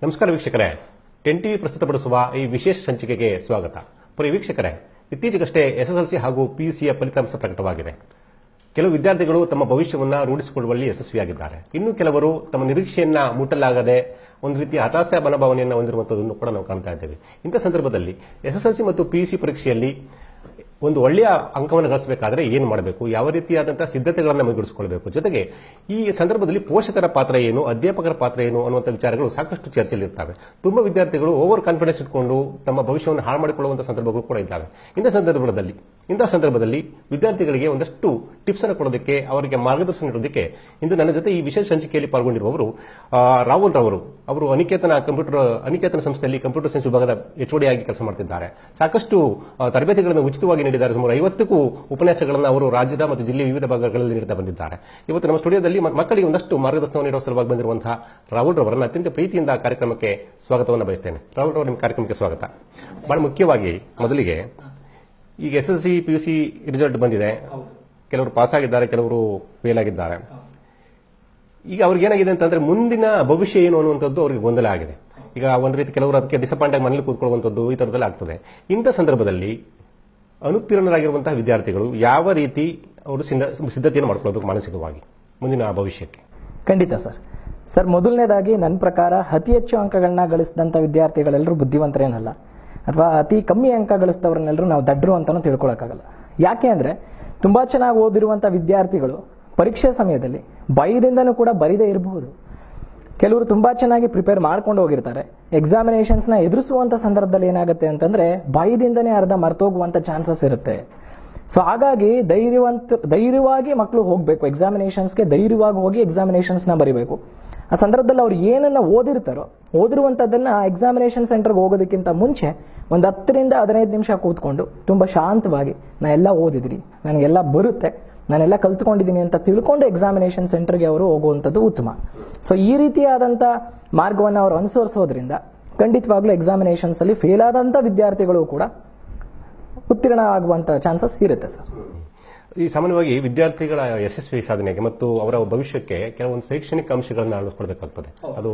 ನಮಸ್ಕಾರ ವೀಕ್ಷಕರೇ. Ten TV ಪ್ರಸ್ತುತಪಡಿಸುವ ಈ ವಿಶೇಷ ಸಂಚಿಕೆಗೆ ಸ್ವಾಗತ. ಪ್ರಿಯ ವೀಕ್ಷಕರೇ, ಇತ್ತೀಚೆಗಷ್ಟೇ ಎಸ್ಎಸ್ಎಲ್ಸಿ ಹಾಗೂ ಪಿಯುಸಿಯ ಫಲಿತಾಂಶ ಪ್ರಕಟವಾಗಿದೆ. ಕೆಲವು ವಿದ್ಯಾರ್ಥಿಗಳು ತಮ್ಮ ಭವಿಷ್ಯವನ್ನು ರೂಢಿಸಿಕೊಳ್ಳುವಲ್ಲಿ ಯಶಸ್ವಿಯಾಗಿದ್ದಾರೆ. ಇನ್ನು ಕೆಲವರು ತಮ್ಮ ನಿರೀಕ್ಷೆಯನ್ನ ಮುಟ್ಟಲಾಗದೆ ಒಂದು ರೀತಿಯ ಹತಾಶೆ ಮನೋಭಾವನೆಯನ್ನು ಹೊಂದಿರುವಂಥದ್ದನ್ನು ಕೂಡ ನಾವು ಕಾಣ್ತಾ ಇದ್ದೇವೆ. ಇಂಥ ಸಂದರ್ಭದಲ್ಲಿ ಎಸ್ಎಸ್ಎಲ್ಸಿ ಮತ್ತು ಪಿಯುಸಿ ಪರೀಕ್ಷೆಯಲ್ಲಿ ಒಂದು ಒಳ್ಳೆಯ ಅಂಕವನ್ನು ಗಳಿಸಬೇಕಾದ್ರೆ ಏನು ಮಾಡಬೇಕು, ಯಾವ ರೀತಿಯಾದಂತಹ ಸಿದ್ಧತೆಗಳನ್ನು ಮೈಗೂಡಿಸಿಕೊಳ್ಬೇಕು ಜೊತೆಗೆ ಈ ಸಂದರ್ಭದಲ್ಲಿ ಪೋಷಕರ ಪಾತ್ರ ಏನು, ಅಧ್ಯಾಪಕರ ಪಾತ್ರ ಏನು ಅನ್ನುವಂಥ ವಿಚಾರಗಳು ಸಾಕಷ್ಟು ಚರ್ಚೆಯಲ್ಲಿರ್ತವೆ ತುಂಬ ವಿದ್ಯಾರ್ಥಿಗಳು ಓವರ್ ಕಾನ್ಫಿಡೆನ್ಸ್ ಇಟ್ಕೊಂಡು ತಮ್ಮ ಭವಿಷ್ಯವನ್ನು ಹಾಳು ಮಾಡಿಕೊಳ್ಳುವಂಥ ಸಂದರ್ಭಗಳು ಕೂಡ ಇದ್ದಾವೆ. ಇಂಥ ಸಂದರ್ಭದಲ್ಲಿ ಇಂತಹ ಸಂದರ್ಭದಲ್ಲಿ ವಿದ್ಯಾರ್ಥಿಗಳಿಗೆ ಒಂದಷ್ಟು ಟಿಪ್ಸ್ ಅನ್ನು ಕೊಡೋದಕ್ಕೆ, ಅವರಿಗೆ ಮಾರ್ಗದರ್ಶನ ನೀಡೋದಕ್ಕೆ ಇಂದು ನನ್ನ ಜೊತೆ ಈ ವಿಶೇಷ ಸಂಚಿಕೆಯಲ್ಲಿ ಪಾಲ್ಗೊಂಡಿರುವವರು ರಾಹುಲ್ ರವರು. ಅವರು ಅನಿಕೇತನ ಕಂಪ್ಯೂಟರ್, ಅನಿಕೇತನ ಸಂಸ್ಥೆಯಲ್ಲಿ ಕಂಪ್ಯೂಟರ್ ಸೈನ್ಸ್ ವಿಭಾಗದ ಆಗಿ ಕೆಲಸ ಮಾಡ್ತಿದ್ದಾರೆ. ಸಾಕಷ್ಟು ತರಬೇತಿಗಳನ್ನು ಉಚಿತವಾಗಿ ನೀಡಿದ್ದಾರೆ. ಸುಮಾರು ಐವತ್ತಕ್ಕೂ ಉಪನ್ಯಾಸಗಳನ್ನು ಅವರು ರಾಜ್ಯದ ಮತ್ತು ಜಿಲ್ಲೆಯ ವಿವಿಧ ಭಾಗಗಳಲ್ಲಿ ನೀಡುತ್ತಾ ಬಂದಿದ್ದಾರೆ. ಇವತ್ತು ನಮ್ಮ ಸ್ಟುಡಿಯೋದಲ್ಲಿ ಮಕ್ಕಳಿಗೆ ಒಂದಷ್ಟು ಮಾರ್ಗದರ್ಶನ ನೀಡುವ ಸಲುವಾಗಿ ಬಂದಿರುವಂತಹ ರಾಹುಲ್ ರವರನ್ನು ಅತ್ಯಂತ ಪ್ರೀತಿಯಿಂದ ಕಾರ್ಯಕ್ರಮಕ್ಕೆ ಸ್ವಾಗತವನ್ನು ಬಯಸ್ತೇನೆ. ರಾಹುಲ್ ರವರು ನಿಮ್ಮ ಕಾರ್ಯಕ್ರಮಕ್ಕೆ ಸ್ವಾಗತ. ಬಹಳ ಮುಖ್ಯವಾಗಿ ಮೊದಲಿಗೆ ಈಗ S S C P U C result ಬಂದಿದೆ. ಕೆಲವರು ಪಾಸ್ ಆಗಿದ್ದಾರೆ ಕೆಲವರು ಫೇಲ್ ಆಗಿದ್ದಾರೆ. ಈಗ ಅವ್ರಿಗೆ ಏನಾಗಿದೆ ಅಂತಂದ್ರೆ ಮುಂದಿನ ಭವಿಷ್ಯ ಏನು ಅನ್ನುವಂಥದ್ದು ಅವ್ರಿಗೆ ಗೊಂದಲ ಆಗಿದೆ. ಈಗ ಒಂದು ರೀತಿ ಕೆಲವರು ಅದಕ್ಕೆ ಡಿಸಪಾಯಿಂಟ್ ಆಗಿ ಮನೇಲಿ ಕೂತ್ಕೊಳ್ಳುವಂಥದ್ದು ಈ ಥರದಲ್ಲಿ ಆಗ್ತದೆ. ಇಂಥ ಸಂದರ್ಭದಲ್ಲಿ ಅನುತ್ತೀರ್ಣರಾಗಿರುವಂತಹ ವಿದ್ಯಾರ್ಥಿಗಳು ಯಾವ ರೀತಿ ಅವರು ಸಿದ್ಧ- ಸಿದ್ಧತೆಯನ್ನು ಮಾಡ್ಕೊಳ್ಬೇಕು ಮಾನಸಿಕವಾಗಿ ಮುಂದಿನ ಭವಿಷ್ಯಕ್ಕೆ? ಖಂಡಿತ ಸರ್. ಸರ್ ಮೊದಲನೇದಾಗಿ ನನ್ನ ಪ್ರಕಾರ ಅತಿ ಹೆಚ್ಚು ಅಂಕಗಳನ್ನ ಗಳಿಸಿದಂಥ ವಿದ್ಯಾರ್ಥಿಗಳೆಲ್ಲರೂ ಬುದ್ಧಿವಂತರೇನಲ್ಲ. ಅಥವಾ ಅತಿ ಕಮ್ಮಿ ಅಂಕ ಗಳಿಸಿದವ್ರನ್ನೆಲ್ಲರೂ ನಾವು ದಡ್ರು ಅಂತಲೂ ತಿಳ್ಕೊಳಕ್ಕಾಗಲ್ಲ. ಯಾಕೆ ಅಂದರೆ, ತುಂಬ ಚೆನ್ನಾಗಿ ಓದಿರುವಂಥ ವಿದ್ಯಾರ್ಥಿಗಳು ಪರೀಕ್ಷೆ ಸಮಯದಲ್ಲಿ ಭಯದಿಂದನೂ ಕೂಡ ಬರೀದೇ ಇರಬಹುದು. ಕೆಲವರು ತುಂಬಾ ಚೆನ್ನಾಗಿ ಪ್ರಿಪೇರ್ ಮಾಡ್ಕೊಂಡು ಹೋಗಿರ್ತಾರೆ. ಎಕ್ಸಾಮಿನೇಷನ್ಸ್ನ ಎದುರಿಸುವಂಥ ಸಂದರ್ಭದಲ್ಲಿ ಏನಾಗುತ್ತೆ ಅಂತಂದ್ರೆ, ಭಯದಿಂದನೇ ಅರ್ಧ ಮರ್ತೋಗುವಂಥ ಚಾನ್ಸಸ್ ಇರುತ್ತೆ. ಸೊ ಹಾಗಾಗಿ ಧೈರ್ಯವಂತ, ಧೈರ್ಯವಾಗಿ ಮಕ್ಕಳು ಹೋಗಬೇಕು. ಎಕ್ಸಾಮಿನೇಷನ್ಸ್ಗೆ ಧೈರ್ಯವಾಗಿ ಹೋಗಿ ಎಕ್ಸಾಮಿನೇಷನ್ಸ್ನ ಬರಿಬೇಕು. ಆ ಸಂದರ್ಭದಲ್ಲಿ ಅವ್ರು ಏನನ್ನ ಓದಿರ್ತಾರೋ ಓದಿರುವಂಥದ್ದನ್ನ ಎಕ್ಸಾಮಿನೇಷನ್ ಸೆಂಟರ್ಗೆ ಹೋಗೋದಕ್ಕಿಂತ ಮುಂಚೆ ಒಂದು ಹತ್ತರಿಂದ ಹದಿನೈದು ನಿಮಿಷ ಕೂತ್ಕೊಂಡು ತುಂಬ ಶಾಂತವಾಗಿ, ನಾ ಎಲ್ಲ ಓದಿದ್ರಿ ನನಗೆಲ್ಲ ಬರುತ್ತೆ, ನಾನೆಲ್ಲ ಕಲ್ತ್ಕೊಂಡಿದ್ದೀನಿ ಅಂತ ತಿಳ್ಕೊಂಡು ಎಕ್ಸಾಮಿನೇಷನ್ ಸೆಂಟರ್ಗೆ ಅವರು ಹೋಗುವಂಥದ್ದು ಉತ್ತಮ. ಸೊ ಈ ರೀತಿಯಾದಂಥ ಮಾರ್ಗವನ್ನು ಅವರು ಅನುಸರಿಸೋದ್ರಿಂದ ಖಂಡಿತವಾಗ್ಲೂ ಎಕ್ಸಾಮಿನೇಷನ್ಸಲ್ಲಿ ಫೇಲ್ ವಿದ್ಯಾರ್ಥಿಗಳು ಕೂಡ ಉತ್ತೀರ್ಣ ಆಗುವಂಥ ಚಾನ್ಸಸ್ ಇರುತ್ತೆ ಸರ್. ಈ ಸಾಮಾನ್ಯವಾಗಿ ವಿದ್ಯಾರ್ಥಿಗಳ ಯಶಸ್ವಿ ಸಾಧನೆಗೆ ಮತ್ತು ಅವರ ಭವಿಷ್ಯಕ್ಕೆ ಕೆಲವೊಂದು ಶೈಕ್ಷಣಿಕ ಅಂಶಗಳನ್ನ ಅಳವಡಿಸ್ಕೊಳ್ಬೇಕಾಗ್ತದೆ ಅದು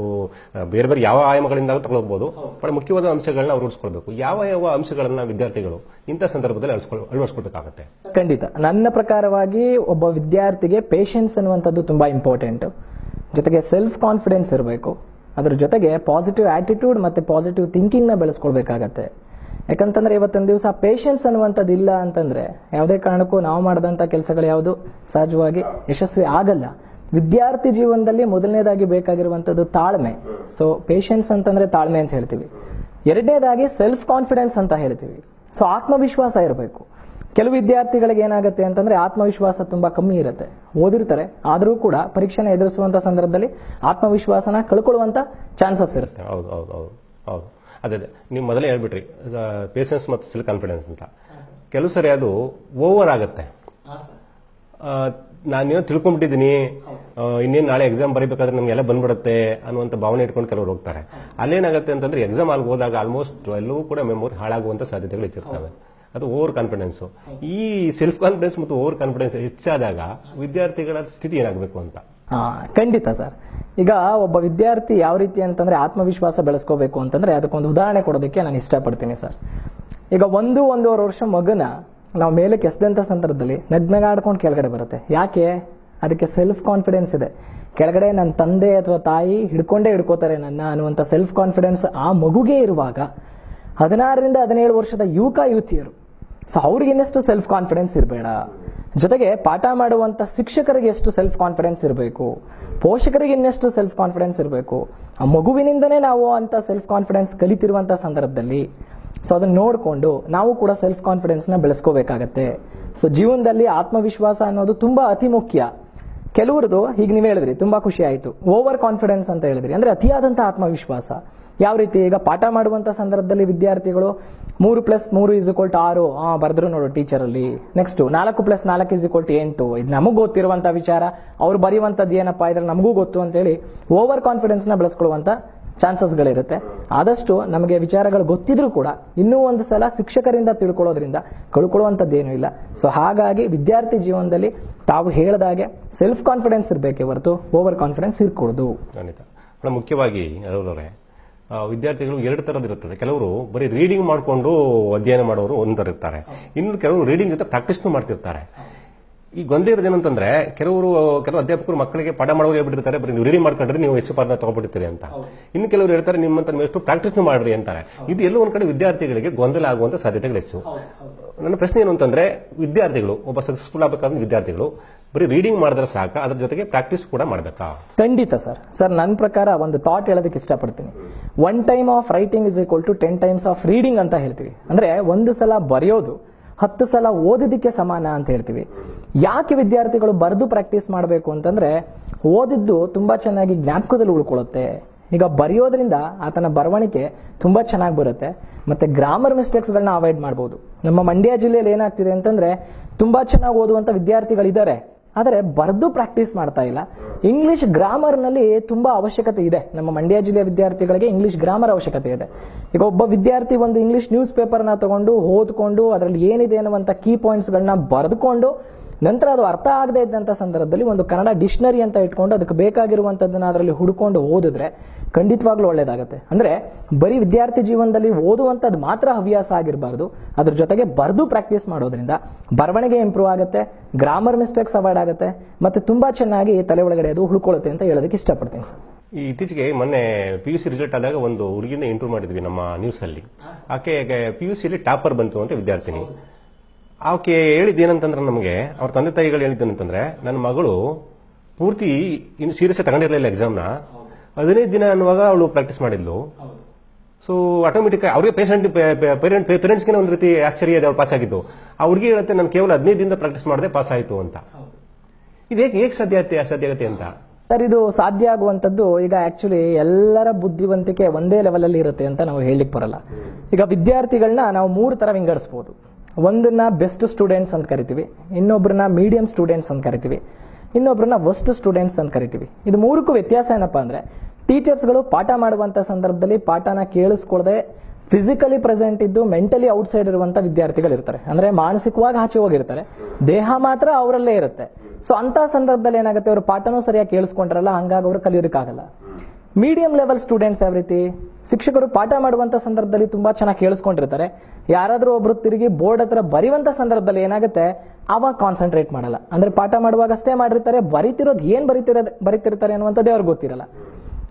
ಬೇರೆ ಬೇರೆ ಯಾವ ಆಯಾಮಗಳಿಂದ ತಗೊಳ್ಬಹುದು ಬಹಳ ಮುಖ್ಯವಾದ ಅಂಶಗಳನ್ನ ಅವರು ರೂಢಿಸ್ಕೊಳ್ಬೇಕು ಯಾವ ಯಾವ ಅಂಶಗಳನ್ನ ವಿದ್ಯಾರ್ಥಿಗಳು ಇಂಥ ಸಂದರ್ಭದಲ್ಲಿ ಅಳವಡಿಸ್ಕೊಳ್ ಅಳವಡಿಸ್ಕೊಳ್ಬೇಕಾಗತ್ತೆ ಖಂಡಿತ. ನನ್ನ ಪ್ರಕಾರವಾಗಿ ಒಬ್ಬ ವಿದ್ಯಾರ್ಥಿಗೆ ಪೇಷನ್ಸ್ ಅನ್ನುವಂಥದ್ದು ತುಂಬಾ ಇಂಪಾರ್ಟೆಂಟ್ ಜೊತೆಗೆ ಸೆಲ್ಫ್ ಕಾನ್ಫಿಡೆನ್ಸ್ ಇರಬೇಕು. ಅದ್ರ ಜೊತೆಗೆ ಪಾಸಿಟಿವ್ ಆಟಿಟ್ಯೂಡ್ ಮತ್ತೆ ಪಾಸಿಟಿವ್ ಥಿಂಕಿಂಗ್ನ ಬೆಳೆಸ್ಕೊಳ್ಬೇಕಾಗತ್ತೆ. ಯಾಕಂತಂದ್ರೆ ಇವತ್ತೊಂದು ದಿವಸ ಪೇಷನ್ಸ್ ಅನ್ನುವಂಥದ್ದು ಇಲ್ಲ ಅಂತಂದ್ರೆ ಯಾವುದೇ ಕಾರಣಕ್ಕೂ ನಾವು ಮಾಡಿದಂಥ ಕೆಲಸಗಳು ಯಾವುದು ಸಹಜವಾಗಿ ಯಶಸ್ವಿ ಆಗಲ್ಲ. ವಿದ್ಯಾರ್ಥಿ ಜೀವನದಲ್ಲಿ ಮೊದಲನೇದಾಗಿ ಬೇಕಾಗಿರುವಂಥದ್ದು ತಾಳ್ಮೆ. ಸೊ ಪೇಷನ್ಸ್ ಅಂತಂದ್ರೆ ತಾಳ್ಮೆ ಅಂತ ಹೇಳ್ತೀವಿ. ಎರಡನೇದಾಗಿ ಸೆಲ್ಫ್ ಕಾನ್ಫಿಡೆನ್ಸ್ ಅಂತ ಹೇಳ್ತೀವಿ. ಸೊ ಆತ್ಮವಿಶ್ವಾಸ ಇರಬೇಕು. ಕೆಲವು ವಿದ್ಯಾರ್ಥಿಗಳಿಗೆ ಏನಾಗುತ್ತೆ ಅಂತಂದ್ರೆ ಆತ್ಮವಿಶ್ವಾಸ ತುಂಬಾ ಕಮ್ಮಿ ಇರುತ್ತೆ. ಓದಿರ್ತಾರೆ, ಆದರೂ ಕೂಡ ಪರೀಕ್ಷೆನ ಎದುರಿಸುವಂತ ಸಂದರ್ಭದಲ್ಲಿ ಆತ್ಮವಿಶ್ವಾಸನ ಕಳ್ಕೊಳ್ಳುವಂತ ಚಾನ್ಸಸ್ ಇರುತ್ತೆ. ಹೌದು ಹೌದು ಹೌದು ಹೌದು. ಅದೇ ಅದೇ. ನೀವು ಮೊದಲೇ ಹೇಳ್ಬಿಟ್ರಿ ಪೇಷನ್ಸ್ ಮತ್ತು ಸೆಲ್ಫ್ ಕಾನ್ಫಿಡೆನ್ಸ್ ಅಂತ. ಕೆಲವು ಸರಿ ಅದು ಓವರ್ ಆಗುತ್ತೆ. ನಾನೇನೋ ತಿಳ್ಕೊಂಡ್ಬಿಟ್ಟಿದ್ದೀನಿ ಇನ್ನೇನು ನಾಳೆ ಎಕ್ಸಾಮ್ ಬರೀಬೇಕಾದ್ರೆ ನಮ್ಗೆಲ್ಲ ಬಂದ್ಬಿಡುತ್ತೆ ಅನ್ನುವಂಥ ಭಾವನೆ ಇಟ್ಕೊಂಡು ಕೆಲವರು ಹೋಗ್ತಾರೆ. ಅಲ್ಲೇನಾಗುತ್ತೆ ಅಂತಂದ್ರೆ ಎಕ್ಸಾಮ್ ಅಲ್ಲಿ ಹೋದಾಗ ಆಲ್ಮೋಸ್ಟ್ ಎಲ್ಲವೂ ಕೂಡ ಮೆಮೊರಿ ಹಾಳಾಗುವಂಥ ಸಾಧ್ಯತೆಗಳು ಹೆಚ್ಚಿರ್ತವೆ. ಅದು ಓವರ್ ಕಾನ್ಫಿಡೆನ್ಸು ಈ ಸೆಲ್ಫ್ ಕಾನ್ಫಿಡೆನ್ಸ್ ಮತ್ತು ಓವರ್ ಕಾನ್ಫಿಡೆನ್ಸ್ ಹೆಚ್ಚಾದಾಗ ವಿದ್ಯಾರ್ಥಿಗಳ ಸ್ಥಿತಿ ಏನಾಗಬೇಕು ಅಂತ? ಖಂಡಿತ ಸರ್. ಈಗ ಒಬ್ಬ ವಿದ್ಯಾರ್ಥಿ ಯಾವ ರೀತಿ ಅಂತಂದ್ರೆ ಆತ್ಮವಿಶ್ವಾಸ ಬೆಳೆಸ್ಕೋಬೇಕು ಅಂತಂದ್ರೆ ಅದಕ್ಕೊಂದು ಉದಾಹರಣೆ ಕೊಡೋದಕ್ಕೆ ನಾನು ಇಷ್ಟಪಡ್ತೀನಿ ಸರ್. ಈಗ ಒಂದು ಒಂದೂವರೆ ವರ್ಷ ಮಗನ ನಾವು ಮೇಲೆ ಕೆಸ್ದಂಥ ಸಂದರ್ಭದಲ್ಲಿ ನಗ್ನಗಾಡ್ಕೊಂಡು ಕೆಳಗಡೆ ಬರುತ್ತೆ. ಯಾಕೆ? ಅದಕ್ಕೆ ಸೆಲ್ಫ್ ಕಾನ್ಫಿಡೆನ್ಸ್ ಇದೆ. ಕೆಳಗಡೆ ನನ್ನ ತಂದೆ ಅಥವಾ ತಾಯಿ ಹಿಡ್ಕೊಂಡೇ ಹಿಡ್ಕೋತಾರೆ ನನ್ನ ಅನ್ನುವಂಥ ಸೆಲ್ಫ್ ಕಾನ್ಫಿಡೆನ್ಸ್ ಆ ಮಗುಗೆ ಇರುವಾಗ ಹದಿನಾರರಿಂದ ಹದಿನೇಳು ವರ್ಷದ ಯುವಕ ಯುವತಿಯರು. ಸೊ ಅವ್ರಿಗೆ ಇನ್ನಷ್ಟು ಸೆಲ್ಫ್ ಕಾನ್ಫಿಡೆನ್ಸ್ ಇರಬೇಡ. ಜೊತೆಗೆ ಪಾಠ ಮಾಡುವಂತ ಶಿಕ್ಷಕರಿಗೆ ಎಷ್ಟು ಸೆಲ್ಫ್ ಕಾನ್ಫಿಡೆನ್ಸ್ ಇರಬೇಕು? ಪೋಷಕರಿಗೆ ಇನ್ನೆಷ್ಟು ಸೆಲ್ಫ್ ಕಾನ್ಫಿಡೆನ್ಸ್ ಇರಬೇಕು? ಆ ಮಗುವಿನಿಂದನೇ ನಾವು ಅಂತ ಸೆಲ್ಫ್ ಕಾನ್ಫಿಡೆನ್ಸ್ ಕಲಿತಿರುವಂತ ಸಂದರ್ಭದಲ್ಲಿ ಸೊ ಅದನ್ನ ನೋಡಿಕೊಂಡು ನಾವು ಕೂಡ ಸೆಲ್ಫ್ ಕಾನ್ಫಿಡೆನ್ಸ್ನ ಬೆಳೆಸ್ಕೋಬೇಕಾಗತ್ತೆ. ಸೊ ಜೀವನದಲ್ಲಿ ಆತ್ಮವಿಶ್ವಾಸ ಅನ್ನೋದು ತುಂಬಾ ಅತಿ ಮುಖ್ಯ. ಕೆಲವರದು ಈಗ ನೀವು ಹೇಳಿದ್ರಿ, ತುಂಬಾ ಖುಷಿ ಆಯ್ತು. ಓವರ್ ಕಾನ್ಫಿಡೆನ್ಸ್ ಅಂತ ಹೇಳಿದ್ರಿ, ಅಂದ್ರೆ ಅತಿಯಾದಂಥ ಆತ್ಮವಿಶ್ವಾಸ. ಯಾವ ರೀತಿ ಈಗ ಪಾಠ ಮಾಡುವಂತ ಸಂದರ್ಭದಲ್ಲಿ ವಿದ್ಯಾರ್ಥಿಗಳು ಮೂರು ಪ್ಲಸ್ ಮೂರು ಇಸ್ ಇಕ್ವಲ್ ಟು ಆರು ಬರೆದ್ರು ನೋಡು ಟೀಚರ್ ಅಲ್ಲಿ. ನೆಕ್ಸ್ಟ್ ನಾಲ್ಕು ಪ್ಲಸ್ ನಾಲ್ಕು ಇಸ್ ಇಕ್ವಲ್ ಟು ಎಂಟು. ಇದು ನಮಗೂ ಗೊತ್ತಿರುವಂತ ವಿಚಾರ. ಅವ್ರು ಬರೆಯುವಂತದ್ದು ಏನಪ್ಪಾ ಇದ್ರೆ ನಮಗೂ ಗೊತ್ತು ಅಂತೇಳಿ ಓವರ್ ಕಾನ್ಫಿಡೆನ್ಸ್ನ ಬೆಳೆಸ್ಕೊಳ್ಳುವಂತ ಚಾನ್ಸಸ್ಗಳಿರುತ್ತೆ ಆದಷ್ಟು ನಮಗೆ ವಿಚಾರಗಳು ಗೊತ್ತಿದ್ರೂ ಕೂಡ ಇನ್ನೂ ಒಂದು ಸಲ ಶಿಕ್ಷಕರಿಂದ ತಿಳ್ಕೊಳ್ಳೋದ್ರಿಂದ ಕಳ್ಕೊಳ್ಳುವಂಥದ್ದೇನೂ ಇಲ್ಲ. ಸೊ ಹಾಗಾಗಿ ವಿದ್ಯಾರ್ಥಿ ಜೀವನದಲ್ಲಿ ತಾವು ಹೇಳಿದಾಗೆ ಸೆಲ್ಫ್ ಕಾನ್ಫಿಡೆನ್ಸ್ ಇರಬೇಕೆ ಹೊರತು ಓವರ್ ಕಾನ್ಫಿಡೆನ್ಸ್ ಇರಕೂಡದು. ಖಂಡಿತ. ಮುಖ್ಯವಾಗಿ ವಿದ್ಯಾರ್ಥಿಗಳು ಎರಡು ತರದ್ ಇರುತ್ತದೆ. ಕೆಲವರು ಬರೀ ರೀಡಿಂಗ್ ಮಾಡಿಕೊಂಡು ಅಧ್ಯಯನ ಮಾಡೋರು ಒಂದರ ಇರ್ತಾರೆ. ಇನ್ನು ಕೆಲವರು ರೀಡಿಂಗ್ ಜೊತೆ ಪ್ರಾಕ್ಟೀಸ್ ಮಾಡ್ತಿರ್ತಾರೆ. ಈ ಗೊಂದಲ ಇರೋದು ಏನಂತಂದ್ರೆ ಕೆಲವರು ಕೆಲವು ಅಧ್ಯಾಪಕರು ಮಕ್ಕಳಿಗೆ ಪಾಠ ಮಾಡುವಾಗ ಹೇಳ್ಬಿಟ್ಟಿರ್ತಾರೆ ಬರೀ ನೀವು ರೀಡಿಂಗ್ ಮಾಡ್ಕೊಂಡ್ರೆ ನೀವು ಹೆಚ್ಚು ಪಾಠ ತಗೊಂಡ್ಬಿಡ್ತೀರಿ ಅಂತ. ಇನ್ನು ಕೆಲವರು ಹೇಳ್ತಾರೆ ನಿಮ್ಮಂತ ನೀವು ಎಷ್ಟು ಪ್ರಾಕ್ಟೀಸ್ನು ಮಾಡ್ರಿ ಅಂತಾರೆ. ಇದು ಎಲ್ಲೋ ಒಂದ್ ಕಡೆ ವಿದ್ಯಾರ್ಥಿಗಳಿಗೆ ಗೊಂದಲ ಆಗುವಂತ ಸಾಧ್ಯತೆಗಳು ಹೆಚ್ಚು ನನ್ನ ಪ್ರಶ್ನೆ ಏನು ಅಂತಂದ್ರೆ ವಿದ್ಯಾರ್ಥಿಗಳು ಒಬ್ಬ ಸಕ್ಸಸ್ಫುಲ್ ಆಗಬೇಕಾದ್ರೆ ವಿದ್ಯಾರ್ಥಿಗಳು ಬರೀ ರೀಡಿಂಗ್ ಮಾಡಿದ್ರೆ ಸಾಕ, ಅದ್ರ ಜೊತೆಗೆ ಪ್ರಾಕ್ಟೀಸ್ ಕೂಡ ಮಾಡ್ಬೇಕಾ? ಖಂಡಿತ ಸರ್ ಸರ್ ನನ್ನ ಪ್ರಕಾರ ಒಂದು ಥಾಟ್ ಹೇಳೋದಕ್ಕೆ ಇಷ್ಟಪಡ್ತೀನಿ. One time of writing is equal to ten times of reading ಅಂತ ಹೇಳ್ತೀವಿ. ಅಂದ್ರೆ ಒಂದು ಸಲ ಬರೆಯೋದು, ಹತ್ತು ಸಲ ಓದಿದ್ದಕ್ಕೆ ಸಮಾನ ಅಂತ ಹೇಳ್ತೀವಿ. ಯಾಕೆ ವಿದ್ಯಾರ್ಥಿಗಳು ಬರೆದು ಪ್ರಾಕ್ಟೀಸ್ ಮಾಡಬೇಕು ಅಂತಂದ್ರೆ, ಓದಿದ್ದು ತುಂಬಾ ಚೆನ್ನಾಗಿ ಜ್ಞಾಪಕದಲ್ಲಿ ಉಳ್ಕೊಳ್ಳುತ್ತೆ. ಈಗ ಬರೆಯೋದ್ರಿಂದ ಆತನ ಬರವಣಿಗೆ ತುಂಬಾ ಚೆನ್ನಾಗಿ ಬರುತ್ತೆ. ಮತ್ತೆ ಗ್ರಾಮರ್ ಮಿಸ್ಟೇಕ್ಸ್ಗಳನ್ನ ಅವಾಯ್ಡ್ ಮಾಡ್ಬೋದು. ನಮ್ಮ ಮಂಡ್ಯ ಜಿಲ್ಲೆಯಲ್ಲಿ ಏನಾಗ್ತಿದೆ ಅಂತಂದ್ರೆ, ತುಂಬಾ ಚೆನ್ನಾಗಿ ಓದುವಂತ ವಿದ್ಯಾರ್ಥಿಗಳಿದ್ದಾರೆ. ಆದರೆ ಬರೆದು ಪ್ರಾಕ್ಟೀಸ್ ಮಾಡ್ತಾ ಇಲ್ಲ. ಇಂಗ್ಲಿಷ್ ಗ್ರಾಮರ್ನಲ್ಲಿ ತುಂಬಾ ಅವಶ್ಯಕತೆ ಇದೆ. ನಮ್ಮ ಮಂಡ್ಯ ಜಿಲ್ಲೆಯ ವಿದ್ಯಾರ್ಥಿಗಳಿಗೆ ಇಂಗ್ಲಿಷ್ ಗ್ರಾಮರ್ ಅವಶ್ಯಕತೆ ಇದೆ. ಈಗ ಒಬ್ಬ ವಿದ್ಯಾರ್ಥಿ ಒಂದು ಇಂಗ್ಲಿಷ್ ನ್ಯೂಸ್ ಪೇಪರ್ನ ತಗೊಂಡು, ಓದ್ಕೊಂಡು, ಅದರಲ್ಲಿ ಏನಿದೆ ಅನ್ನುವಂಥ ಕೀ ಪಾಯಿಂಟ್ಸ್ಗಳನ್ನ ಬರೆದುಕೊಂಡು, ನಂತರ ಅದು ಅರ್ಥ ಆಗದೆ ಇದ್ದಂಥ ಸಂದರ್ಭದಲ್ಲಿ ಒಂದು ಕನ್ನಡ ಡಿಕ್ಷನರಿ ಅಂತ ಇಟ್ಕೊಂಡು, ಅದಕ್ಕೆ ಬೇಕಾಗಿರುವಂಥದ್ದನ್ನ ಅದರಲ್ಲಿ ಹುಡುಕೊಂಡು ಓದಿದ್ರೆ ಖಂಡಿತವಾಗ್ಲೂ ಒಳ್ಳೇದಾಗುತ್ತೆ. ಅಂದ್ರೆ ಬರೀ ವಿದ್ಯಾರ್ಥಿ ಜೀವನದಲ್ಲಿ ಓದುವಂಥದ್ದು ಮಾತ್ರ ಹವ್ಯಾಸ ಆಗಿರಬಾರ್ದು. ಅದ್ರ ಜೊತೆಗೆ ಬರೆದು ಪ್ರಾಕ್ಟೀಸ್ ಮಾಡೋದ್ರಿಂದ ಬರವಣಿಗೆ ಇಂಪ್ರೂವ್ ಆಗುತ್ತೆ ಗ್ರಾಮರ್ ಮಿಸ್ಟೇಕ್ಸ್ ಅವಾಯ್ಡ್ ಆಗುತ್ತೆ, ಮತ್ತೆ ತುಂಬಾ ಚೆನ್ನಾಗಿ ತಲೆ ಒಳಗಡೆ ಅದು ಉಳ್ಕೊಳ್ಳುತ್ತೆ ಅಂತ ಹೇಳೋದಕ್ಕೆ ಇಷ್ಟಪಡ್ತೀನಿ ಸರ್. ಈ ಇತ್ತೀಚೆಗೆ ಮೊನ್ನೆ ಪಿ ಯು ಸಿ ರಿಸಲ್ಟ್ ಆದಾಗ ಒಂದು ಹುಡುಗಿನ ಇಂಟರ್ವ್ಯೂ ಮಾಡಿದ್ವಿ ನಮ್ಮ ನ್ಯೂಸ್ ಅಲ್ಲಿ. ಆಕೆ ಪಿ ಯು ಸಿಲಿ ಟಾಪರ್ ಬಂತು ಅಂತ ವಿದ್ಯಾರ್ಥಿನಿ. ಆಕೆ ಹೇಳಿದ್ದು ಏನಂತಂದ್ರೆ ನಮಗೆ, ಅವ್ರ ತಂದೆ ತಾಯಿಗಳು ಹೇಳಿದ್ದೇನಂತಂದ್ರೆ ನನ್ನ ಮಗಳು ಪೂರ್ತಿ ಇನ್ನು ಸೀರಿಯಸ್ ತಗೊಂಡಿರಲಿಲ್ಲ ಎಕ್ಸಾಮ್ನ ಹದಿನೈದು ದಿನ ಅನ್ನುವಾಗ ಅವಳು ಪ್ರಾಕ್ಟೀಸ್ ಮಾಡಿದ್ಲು. ಸೊ ಆಟೋಮೆಟಿಕ್ ಅವ್ರಿಗೆ ಪೇಷಂಟ್ ಪೇರೆಂಟ್ ಪೇರೆಂಟ್ಸ್ಗೆ ಒಂದು ರೀತಿ ಆಶ್ಚರ್ಯ ಇದೆ ಅವ್ರು ಪಾಸ್ ಆಗಿದ್ದು. ಆ ಹುಡುಗಿ ಹೇಳುತ್ತೆ ನಾನು ಕೇವಲ ಹದಿನೈದು ದಿನದ ಪ್ರಾಕ್ಟೀಸ್ ಮಾಡದೆ ಪಾಸ್ ಆಯಿತು ಅಂತ. ಇದು ಹೇಗೆ ಹೇಗೆ ಸಾಧ್ಯ ಆಗುತ್ತೆ ಸಾಧ್ಯ ಆಗುತ್ತೆ ಅಂತ? ಸರ್ ಇದು ಸಾಧ್ಯ ಆಗುವಂಥದ್ದು ಈಗ ಆಕ್ಚುಲಿ ಎಲ್ಲರ ಬುದ್ಧಿವಂತಿಕೆ ಒಂದೇ ಲೆವೆಲಲ್ಲಿ ಇರುತ್ತೆ ಅಂತ ನಾವು ಹೇಳಲಿಕ್ಕೆ ಬರಲ್ಲ. ಈಗ ವಿದ್ಯಾರ್ಥಿಗಳನ್ನ ನಾವು ಮೂರು ತರ ವಿಂಗಡಿಸ್ಬೋದು. ಒಂದನ್ನ ಬೆಸ್ಟ್ ಸ್ಟೂಡೆಂಟ್ಸ್ ಅಂತ ಕರಿತೀವಿ ಇನ್ನೊಬ್ಬರನ್ನ ಮೀಡಿಯಂ ಸ್ಟೂಡೆಂಟ್ಸ್ ಅಂತ ಕರಿತೀವಿ ಇನ್ನೊಬ್ಬರನ್ನ ವರ್ಸ್ಟ್ ಸ್ಟೂಡೆಂಟ್ಸ್ ಅಂತ ಕರಿತೀವಿ. ಇದು ಮೂರಕ್ಕೂ ವ್ಯತ್ಯಾಸ ಏನಪ್ಪಾ ಅಂದ್ರೆ ಟೀಚರ್ಸ್ಗಳು ಪಾಠ ಮಾಡುವಂತ ಸಂದರ್ಭದಲ್ಲಿ ಪಾಠನ ಕೇಳಿಸ್ಕೊಳ್ಳದೆ ಫಿಸಿಕಲಿ ಪ್ರೆಸೆಂಟ್ ಇದ್ದು ಮೆಂಟಲಿ ಔಟ್ಸೈಡ್ ಇರುವಂತ ವಿದ್ಯಾರ್ಥಿಗಳು ಇರ್ತಾರೆ ಅಂದ್ರೆ ಮಾನಸಿಕವಾಗಿ ಆಚೆ ಹೋಗಿರ್ತಾರೆ. ದೇಹ ಮಾತ್ರ ಅವರಲ್ಲೇ ಇರುತ್ತೆ. ಸೊ ಅಂತ ಸಂದರ್ಭದಲ್ಲಿ ಏನಾಗುತ್ತೆ, ಅವರು ಪಾಠನೂ ಸರಿಯಾಗಿ ಕೇಳಿಸ್ಕೊಂಡ್ರಲ್ಲ, ಹಂಗಾಗಿ ಅವರು ಕಲಿಯೋದಕ್ಕಾಗಲ್ಲ. ಮೀಡಿಯಂ ಲೆವೆಲ್ ಸ್ಟೂಡೆಂಟ್ಸ್ ಯಾವ ರೀತಿ? ಶಿಕ್ಷಕರು ಪಾಠ ಮಾಡುವಂತ ಸಂದರ್ಭದಲ್ಲಿ ತುಂಬಾ ಚೆನ್ನಾಗಿ ಕೇಳಿಸ್ಕೊಂಡಿರ್ತಾರೆ. ಯಾರಾದರೂ ಒಬ್ರು ತಿರುಗಿ ಬೋರ್ಡ್ ಹತ್ರ ಬರೆಯುವಂಥ ಸಂದರ್ಭದಲ್ಲಿ ಏನಾಗುತ್ತೆ, ಅವಾಗ ಕಾನ್ಸಂಟ್ರೇಟ್ ಮಾಡಲ್ಲ. ಅಂದ್ರೆ ಪಾಠ ಮಾಡುವಾಗ ಅಷ್ಟೇ ಮಾಡಿರ್ತಾರೆ, ಬರಿತಿರೋದು ಏನು ಬರಿತಿರೋದು, ಬರಿತಿರ್ತಾರೆ ಅನ್ನುವಂಥದ್ದೇ ಅವ್ರಿಗೆ ಗೊತ್ತಿರಲ್ಲ.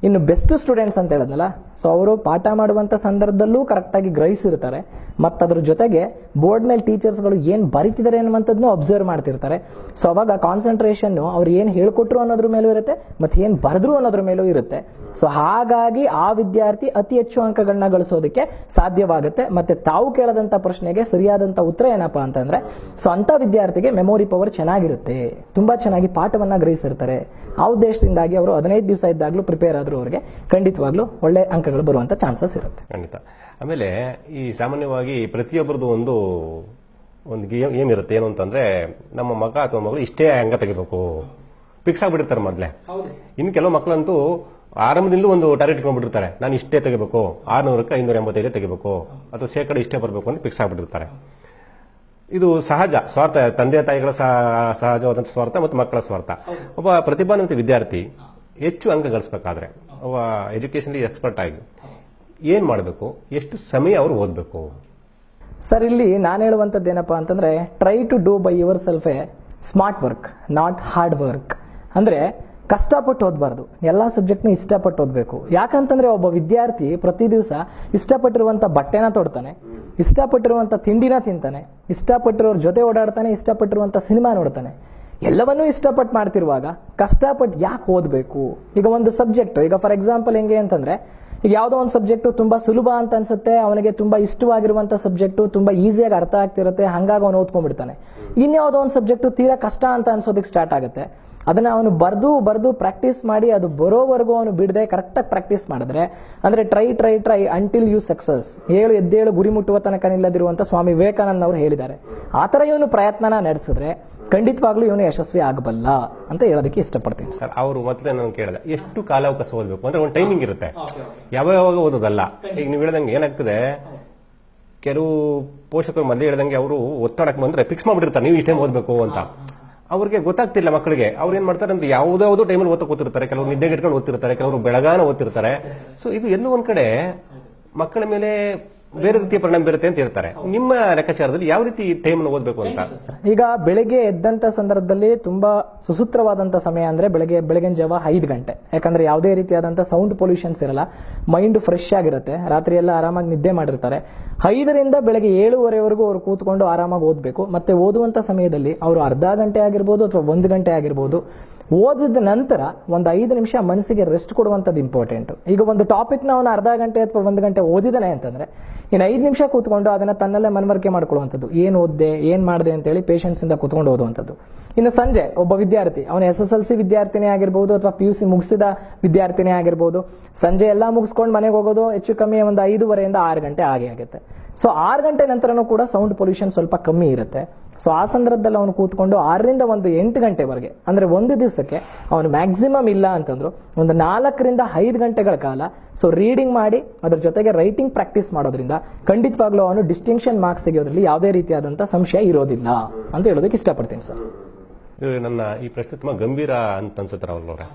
ಇನ್ನು ಬೆಸ್ಟ್ ಸ್ಟೂಡೆಂಟ್ಸ್ ಅಂತ ಹೇಳಿದ್ನಲ್ಲ? ಸೊ ಅವರು ಪಾಠ ಮಾಡುವಂತ ಸಂದರ್ಭದಲ್ಲೂ ಕರೆಕ್ಟಾಗಿ ಗ್ರಹಿಸಿರ್ತಾರೆ. ಮತ್ತು ಅದ್ರ ಜೊತೆಗೆ ಬೋರ್ಡ್ ಮೇಲೆ ಟೀಚರ್ಸ್ಗಳು ಏನು ಬರಿತಿದ್ದಾರೆ ಅನ್ನುವಂಥದ್ದನ್ನು ಅಬ್ಸರ್ವ್ ಮಾಡ್ತಿರ್ತಾರೆ. ಸೊ ಅವಾಗ ಕಾನ್ಸಂಟ್ರೇಷನ್ ಅವ್ರು ಏನು ಹೇಳ್ಕೊಟ್ರು ಅನ್ನೋದ್ರ ಮೇಲೂ ಇರುತ್ತೆ, ಮತ್ತು ಏನು ಬರೆದ್ರು ಅನ್ನೋದ್ರ ಮೇಲೂ ಇರುತ್ತೆ. ಸೊ ಹಾಗಾಗಿ ಆ ವಿದ್ಯಾರ್ಥಿ ಅತಿ ಹೆಚ್ಚು ಅಂಕಗಳನ್ನ ಗಳಿಸೋದಕ್ಕೆ ಸಾಧ್ಯವಾಗುತ್ತೆ. ಮತ್ತೆ ತಾವು ಕೇಳದಂತ ಪ್ರಶ್ನೆಗೆ ಸರಿಯಾದಂತ ಉತ್ತರ ಏನಪ್ಪಾ ಅಂತಂದ್ರೆ ಸೊ ಅಂತ ವಿದ್ಯಾರ್ಥಿಗೆ ಮೆಮೊರಿ ಪವರ್ ಚೆನ್ನಾಗಿರುತ್ತೆ. ತುಂಬಾ ಚೆನ್ನಾಗಿ ಪಾಠವನ್ನ ಗ್ರಹಿಸಿರ್ತಾರೆ. ಆ ಉದ್ದೇಶದಿಂದಾಗಿ ಅವರು ಹದಿನೈದು ದಿವಸ ಇದ್ದಾಗಲೂ ಪ್ರಿಪೇರ್ ಆದ್ರೂ ಅವರಿಗೆ ಖಂಡಿತವಾಗ್ಲೂ ಒಳ್ಳೆ ಅಂಕಗಳು ಬರುವಂತ ಚಾನ್ಸಸ್ ಇರುತ್ತೆ. ಖಂಡಿತ. ಆಮೇಲೆ ಈ ಸಾಮಾನ್ಯವಾಗಿ ಪ್ರತಿಯೊಬ್ಬರದ್ದು ಒಂದು ಒಂದು ಗೇಮ್ ಏಮ್ ಇರುತ್ತೆ ಏನು ಅಂತಂದ್ರೆ ನಮ್ಮ ಮಗ ಅಥವಾ ಮಗಳು ಇಷ್ಟೇ ಅಂಗ ತೆಗಿಬೇಕು. ಫಿಕ್ಸ್ ಆಗ್ಬಿಟ್ಟಿರ್ತಾರೆ ಮೊದಲೇ. ಇನ್ನು ಕೆಲವು ಮಕ್ಕಳಂತೂ ಆರಂಭದಿಂದ ಒಂದು ಟಾರ್ಗೆಟ್ ಇಟ್ಕೊಂಡ್ಬಿಟ್ಟಿರ್ತಾರೆ. ನಾನು ಇಷ್ಟೇ ತೆಗಿಬೇಕು ಆರ್ನೂರಕ್ಕೆ ಐನೂರ ಎಂಬತ್ತೈದೇ ತೆಗಿಬೇಕು ಅಥವಾ ಶೇಕಡ ಇಷ್ಟೇ ಬರಬೇಕು ಅಂತ ಫಿಕ್ಸ್ ಆಗಿಬಿಟ್ಟಿರ್ತಾರೆ. ಇದು ಸಹಜ ಸ್ವಾರ್ಥ ತಂದೆ ತಾಯಿಗಳ ಸಹ- ಸಹಜವಾದಂಥ ಸ್ವಾರ್ಥ ಮತ್ತು ಮಕ್ಕಳ ಸ್ವಾರ್ಥ. ಒಬ್ಬ ಪ್ರತಿಭಾನ್ವಿತ ವಿದ್ಯಾರ್ಥಿ ಹೆಚ್ಚು ಅಂಕ ಗಳಿಸ್ಬೇಕಾದ್ರೆ, ಅವ ಎಜುಕೇಶನ್ಲಿ ಎಕ್ಸ್ಪರ್ಟ್ ಆಗಿ ಏನ್ ಮಾಡಬೇಕು? ಎಷ್ಟು ಸಮಯ ಅವರು ಓದಬೇಕು? ಸರ್ ಇಲ್ಲಿ ನಾನು ಹೇಳುವಂಥದ್ದು ಏನಪ್ಪಾ ಅಂತಂದ್ರೆ try to do by yourself smart work not hard work ಅಂದ್ರೆ ಕಷ್ಟಪಟ್ಟು ಓದಬಾರ್ದು. ಎಲ್ಲ ಸಬ್ಜೆಕ್ಟ್ನ ಇಷ್ಟಪಟ್ಟು ಓದಬೇಕು. ಯಾಕಂತಂದ್ರೆ ಒಬ್ಬ ವಿದ್ಯಾರ್ಥಿ ಪ್ರತಿ ದಿವಸ ಇಷ್ಟಪಟ್ಟಿರುವಂತ ಬಟ್ಟೆನ ತೊಡ್ತಾನೆ ಇಷ್ಟಪಟ್ಟಿರುವಂತ ತಿಂಡಿನ ತಿಂತಾನೆ, ಇಷ್ಟಪಟ್ಟಿರೋರ ಜೊತೆ ಓಡಾಡ್ತಾನೆ ಇಷ್ಟಪಟ್ಟಿರುವಂತ ಸಿನಿಮಾ ನೋಡ್ತಾನೆ. ಎಲ್ಲವನ್ನೂ ಇಷ್ಟಪಟ್ಟು ಮಾಡ್ತಿರುವಾಗ ಕಷ್ಟಪಟ್ಟು ಯಾಕೆ ಓದಬೇಕು? ಈಗ ಒಂದು ಸಬ್ಜೆಕ್ಟ್ ಈಗ ಫಾರ್ ಎಕ್ಸಾಂಪಲ್ ಹೆಂಗೆ ಅಂತಂದ್ರೆ, ಈಗ ಯಾವುದೋ ಒಂದು ಸಬ್ಜೆಕ್ಟ್ ತುಂಬಾ ಸುಲಭ ಅಂತ ಅನ್ಸುತ್ತೆ, ಅವನಿಗೆ ತುಂಬಾ ಇಷ್ಟವಾಗಿರುವಂತ ಸಬ್ಜೆಕ್ಟ್ ತುಂಬಾ ಈಸಿಯಾಗಿ ಅರ್ಥ ಆಗ್ತಿರುತ್ತೆ, ಹಂಗಾಗಿ ಅವನು ಓದ್ಕೊಂಡ್ಬಿಡ್ತಾನೆ. ಇನ್ಯಾವುದೋ ಒಂದು ಸಬ್ಜೆಕ್ಟ್ ತೀರಾ ಕಷ್ಟ ಅಂತ ಅನ್ಸೋದಕ್ಕೆ ಸ್ಟಾರ್ಟ್ ಆಗುತ್ತೆ. ಅದನ್ನ ಅವನು ಬರ್ದು ಬರ್ದು ಪ್ರಾಕ್ಟೀಸ್ ಮಾಡಿ ಅದು ಬರೋವರೆಗೂ ಅವನು ಬಿಡದೆ ಕರೆಕ್ಟಾಗಿ ಪ್ರಾಕ್ಟೀಸ್ ಮಾಡಿದ್ರೆ, ಅಂದ್ರೆ try try try until you success ಏಳು ಎದ್ದೇಳು ಗುರಿ ಮುಟ್ಟುವ ತನಕ ನಿಲ್ಲದಿರುವಂತ ಸ್ವಾಮಿ ವಿವೇಕಾನಂದ ಅವರು ಹೇಳಿದ್ದಾರೆ. ಆ ಥರ ಇವನು ಪ್ರಯತ್ನನ ನಡೆಸಿದ್ರೆ ಖಂಡಿತವಾಗ್ಲೂ ಇವನು ಯಶಸ್ವಿ ಆಗಬಲ್ಲ ಅಂತ ಹೇಳೋದಕ್ಕೆ ಇಷ್ಟಪಡ್ತೀನಿ ಸರ್. ಸರ್ ಅವರು ಮೊದಲೇ ನಾನು ಕೇಳಿದೆ ಎಷ್ಟು ಕಾಲಾವಕಾಶ ಓದಬೇಕು? ಅಂದ್ರೆ ಒಂದು ಟೈಮಿಂಗ್ ಇರುತ್ತೆ. ಯಾವ ಯಾವಾಗ ಓದೋದಲ್ಲ ಈಗ ನೀವು ಹೇಳ್ದಂಗೆ ಏನಾಗ್ತದೆ? ಕೆಲವು ಪೋಷಕರು ಮೊದಲೇ ಹೇಳ್ದಂಗೆ ಅವರು ಒತ್ತಡಕ್ಕೆ ಬಂದ್ರೆ ಫಿಕ್ಸ್ ಮಾಡ್ಬಿಟ್ಟಿರ್ತಾರೆ ನೀವು ಇಷ್ಟೇ ಓದಬೇಕು ಅಂತ. ಅವ್ರಿಗೆ ಗೊತ್ತಾಗ್ತಿಲ್ಲ ಮಕ್ಕಳಿಗೆ. ಅವ್ರು ಏನ್ ಮಾಡ್ತಾರೆ ಅಂದ್ರೆ ಯಾವುದಾವುದೋ ಟೈಮಲ್ಲಿ ಓದಕ್ಕೆ ಕೂತಿರ್ತಾರೆ ಕೆಲವರು ನಿದ್ದೆಗೆ ಇಟ್ಕೊಂಡು ಓದ್ತಿರ್ತಾರೆ ಕೆಲವರು ಬೆಳಗಾನ ಓದ್ತಿರ್ತಾರೆ. ಸೊ ಇದು ಎಲ್ಲೂ ಒಂದ್ ಕಡೆ ಮಕ್ಕಳ ಮೇಲೆ ಬೇರೆ ರೀತಿಯ ಪರಿಣಾಮ ಬೀರುತ್ತೆ ಅಂತ ಹೇಳ್ತಾರೆ. ನಿಮ್ಮ ಲೆಕ್ಕಾಚಾರದಲ್ಲಿ ಯಾವ ರೀತಿ ಟೈಮ್ ಓದಬೇಕು ಅಂತ? ಈಗ ಬೆಳಿಗ್ಗೆ ಎದ್ದಂತ ಸಂದರ್ಭದಲ್ಲಿ ತುಂಬಾ ಸುಸೂತ್ರವಾದಂತ ಸಮಯ ಅಂದ್ರೆ ಬೆಳಗ್ಗೆ, ಬೆಳಗಿನ ಜಾವ ಐದು ಗಂಟೆ. ಯಾಕಂದ್ರೆ ಯಾವುದೇ ರೀತಿಯಾದಂತ ಸೌಂಡ್ ಪೊಲ್ಯೂಷನ್ಸ್ ಇರಲ್ಲ. ಮೈಂಡ್ ಫ್ರೆಶ್ ಆಗಿರುತ್ತೆ. ರಾತ್ರಿ ಎಲ್ಲ ಆರಾಮಾಗಿ ನಿದ್ದೆ ಮಾಡಿರ್ತಾರೆ. ಐದರಿಂದ ಬೆಳಗ್ಗೆ ಏಳುವರೆವರೆಗೂ ಅವರು ಕೂತ್ಕೊಂಡು ಆರಾಮಾಗಿ ಓದಬೇಕು. ಮತ್ತೆ ಓದುವಂತ ಸಮಯದಲ್ಲಿ ಅವರು ಅರ್ಧ ಗಂಟೆ ಆಗಿರ್ಬೋದು ಅಥವಾ ಒಂದು ಗಂಟೆ ಆಗಿರ್ಬೋದು. ಓದಿದ ನಂತರ ಒಂದು ಐದು ನಿಮಿಷ ಮನಸ್ಸಿಗೆ ರೆಸ್ಟ್ ಕೊಡುವಂಥದ್ದು ಇಂಪಾರ್ಟೆಂಟ್ ಈಗ ಒಂದು ಟಾಪಿಕ್ನ ಅವನು ಅರ್ಧ ಗಂಟೆ ಅಥವಾ ಒಂದು ಗಂಟೆ ಓದಿದಾನೆ ಅಂತಂದ್ರೆ, ಇನ್ನು ಐದು ನಿಮಿಷ ಕೂತ್ಕೊಂಡು ಅದನ್ನ ತನ್ನಲ್ಲೇ ಮನವರಿಕೆ ಮಾಡ್ಕೊಳ್ಳುವಂಥದ್ದು. ಏನು ಓದ್ದೆ, ಏನು ಮಾಡಿದೆ ಅಂತೇಳಿ ಪೇಷನ್ಸ್ ಇಂದ ಕೂತ್ಕೊಂಡು ಓದುವಂಥದ್ದು. ಇನ್ನು ಸಂಜೆ ಒಬ್ಬ ವಿದ್ಯಾರ್ಥಿ, ಅವನು ಎಸ್ ಎಸ್ ಎಲ್ ಸಿ ವಿದ್ಯಾರ್ಥಿನೇ ಆಗಿರ್ಬೋದು ಅಥವಾ ಪಿ ಯು ಸಿ ಮುಗಿಸಿದ ವಿದ್ಯಾರ್ಥಿನೇ ಆಗಿರ್ಬೋದು. ಸಂಜೆ ಎಲ್ಲ ಮುಗಿಸ್ಕೊಂಡು ಮನೆಗೆ ಹೋಗೋದು ಹೆಚ್ಚು ಕಮ್ಮಿ ಒಂದು ಐದೂವರೆಯಿಂದ ಆರು ಗಂಟೆ ಆಗೇ ಆಗುತ್ತೆ. ಸೊ ಆರು ಗಂಟೆ ನಂತರನೂ ಕೂಡ ಸೌಂಡ್ ಪೊಲ್ಯೂಷನ್ ಸ್ವಲ್ಪ ಕಮ್ಮಿ ಇರುತ್ತೆ. ಸೊ ಆ ಸಂದರ್ಭದಲ್ಲಿ ಅವನು ಕೂತ್ಕೊಂಡು ಆರರಿಂದ ಒಂದು ಎಂಟು ಗಂಟೆವರೆಗೆ, ಅಂದರೆ ಒಂದು ದಿವಸಕ್ಕೆ ಅವನು ಮ್ಯಾಕ್ಸಿಮಮ್ ಇಲ್ಲ ಅಂತಂದ್ರು, ಒಂದು ನಾಲ್ಕರಿಂದ ಐದು ಗಂಟೆಗಳ ಕಾಲ ಸೊ ರೀಡಿಂಗ್ ಮಾಡಿ, ಅದರ ಜೊತೆಗೆ ರೈಟಿಂಗ್ ಪ್ರಾಕ್ಟೀಸ್ ಮಾಡೋದ್ರಿಂದ ಖಂಡಿತವಾಗ್ಲೂ ಅವನು ಡಿಸ್ಟಿಂಕ್ಷನ್ ಮಾರ್ಕ್ಸ್ ತೆಗೆಯೋದ್ರಲ್ಲಿ ಯಾವುದೇ ರೀತಿಯಾದಂಥ ಸಂಶಯ ಇರೋದಿಲ್ಲ ಅಂತ ಹೇಳೋದಕ್ಕೆ ಇಷ್ಟಪಡ್ತೀನಿ ಸರ್. ನನ್ನ ಈ ಪ್ರಶ್ನೆ ತುಂಬಾ ಗಂಭೀರ ಅಂತ ಅನ್ಸುತ್ತೆ ಅವ್ರವ್ರೆ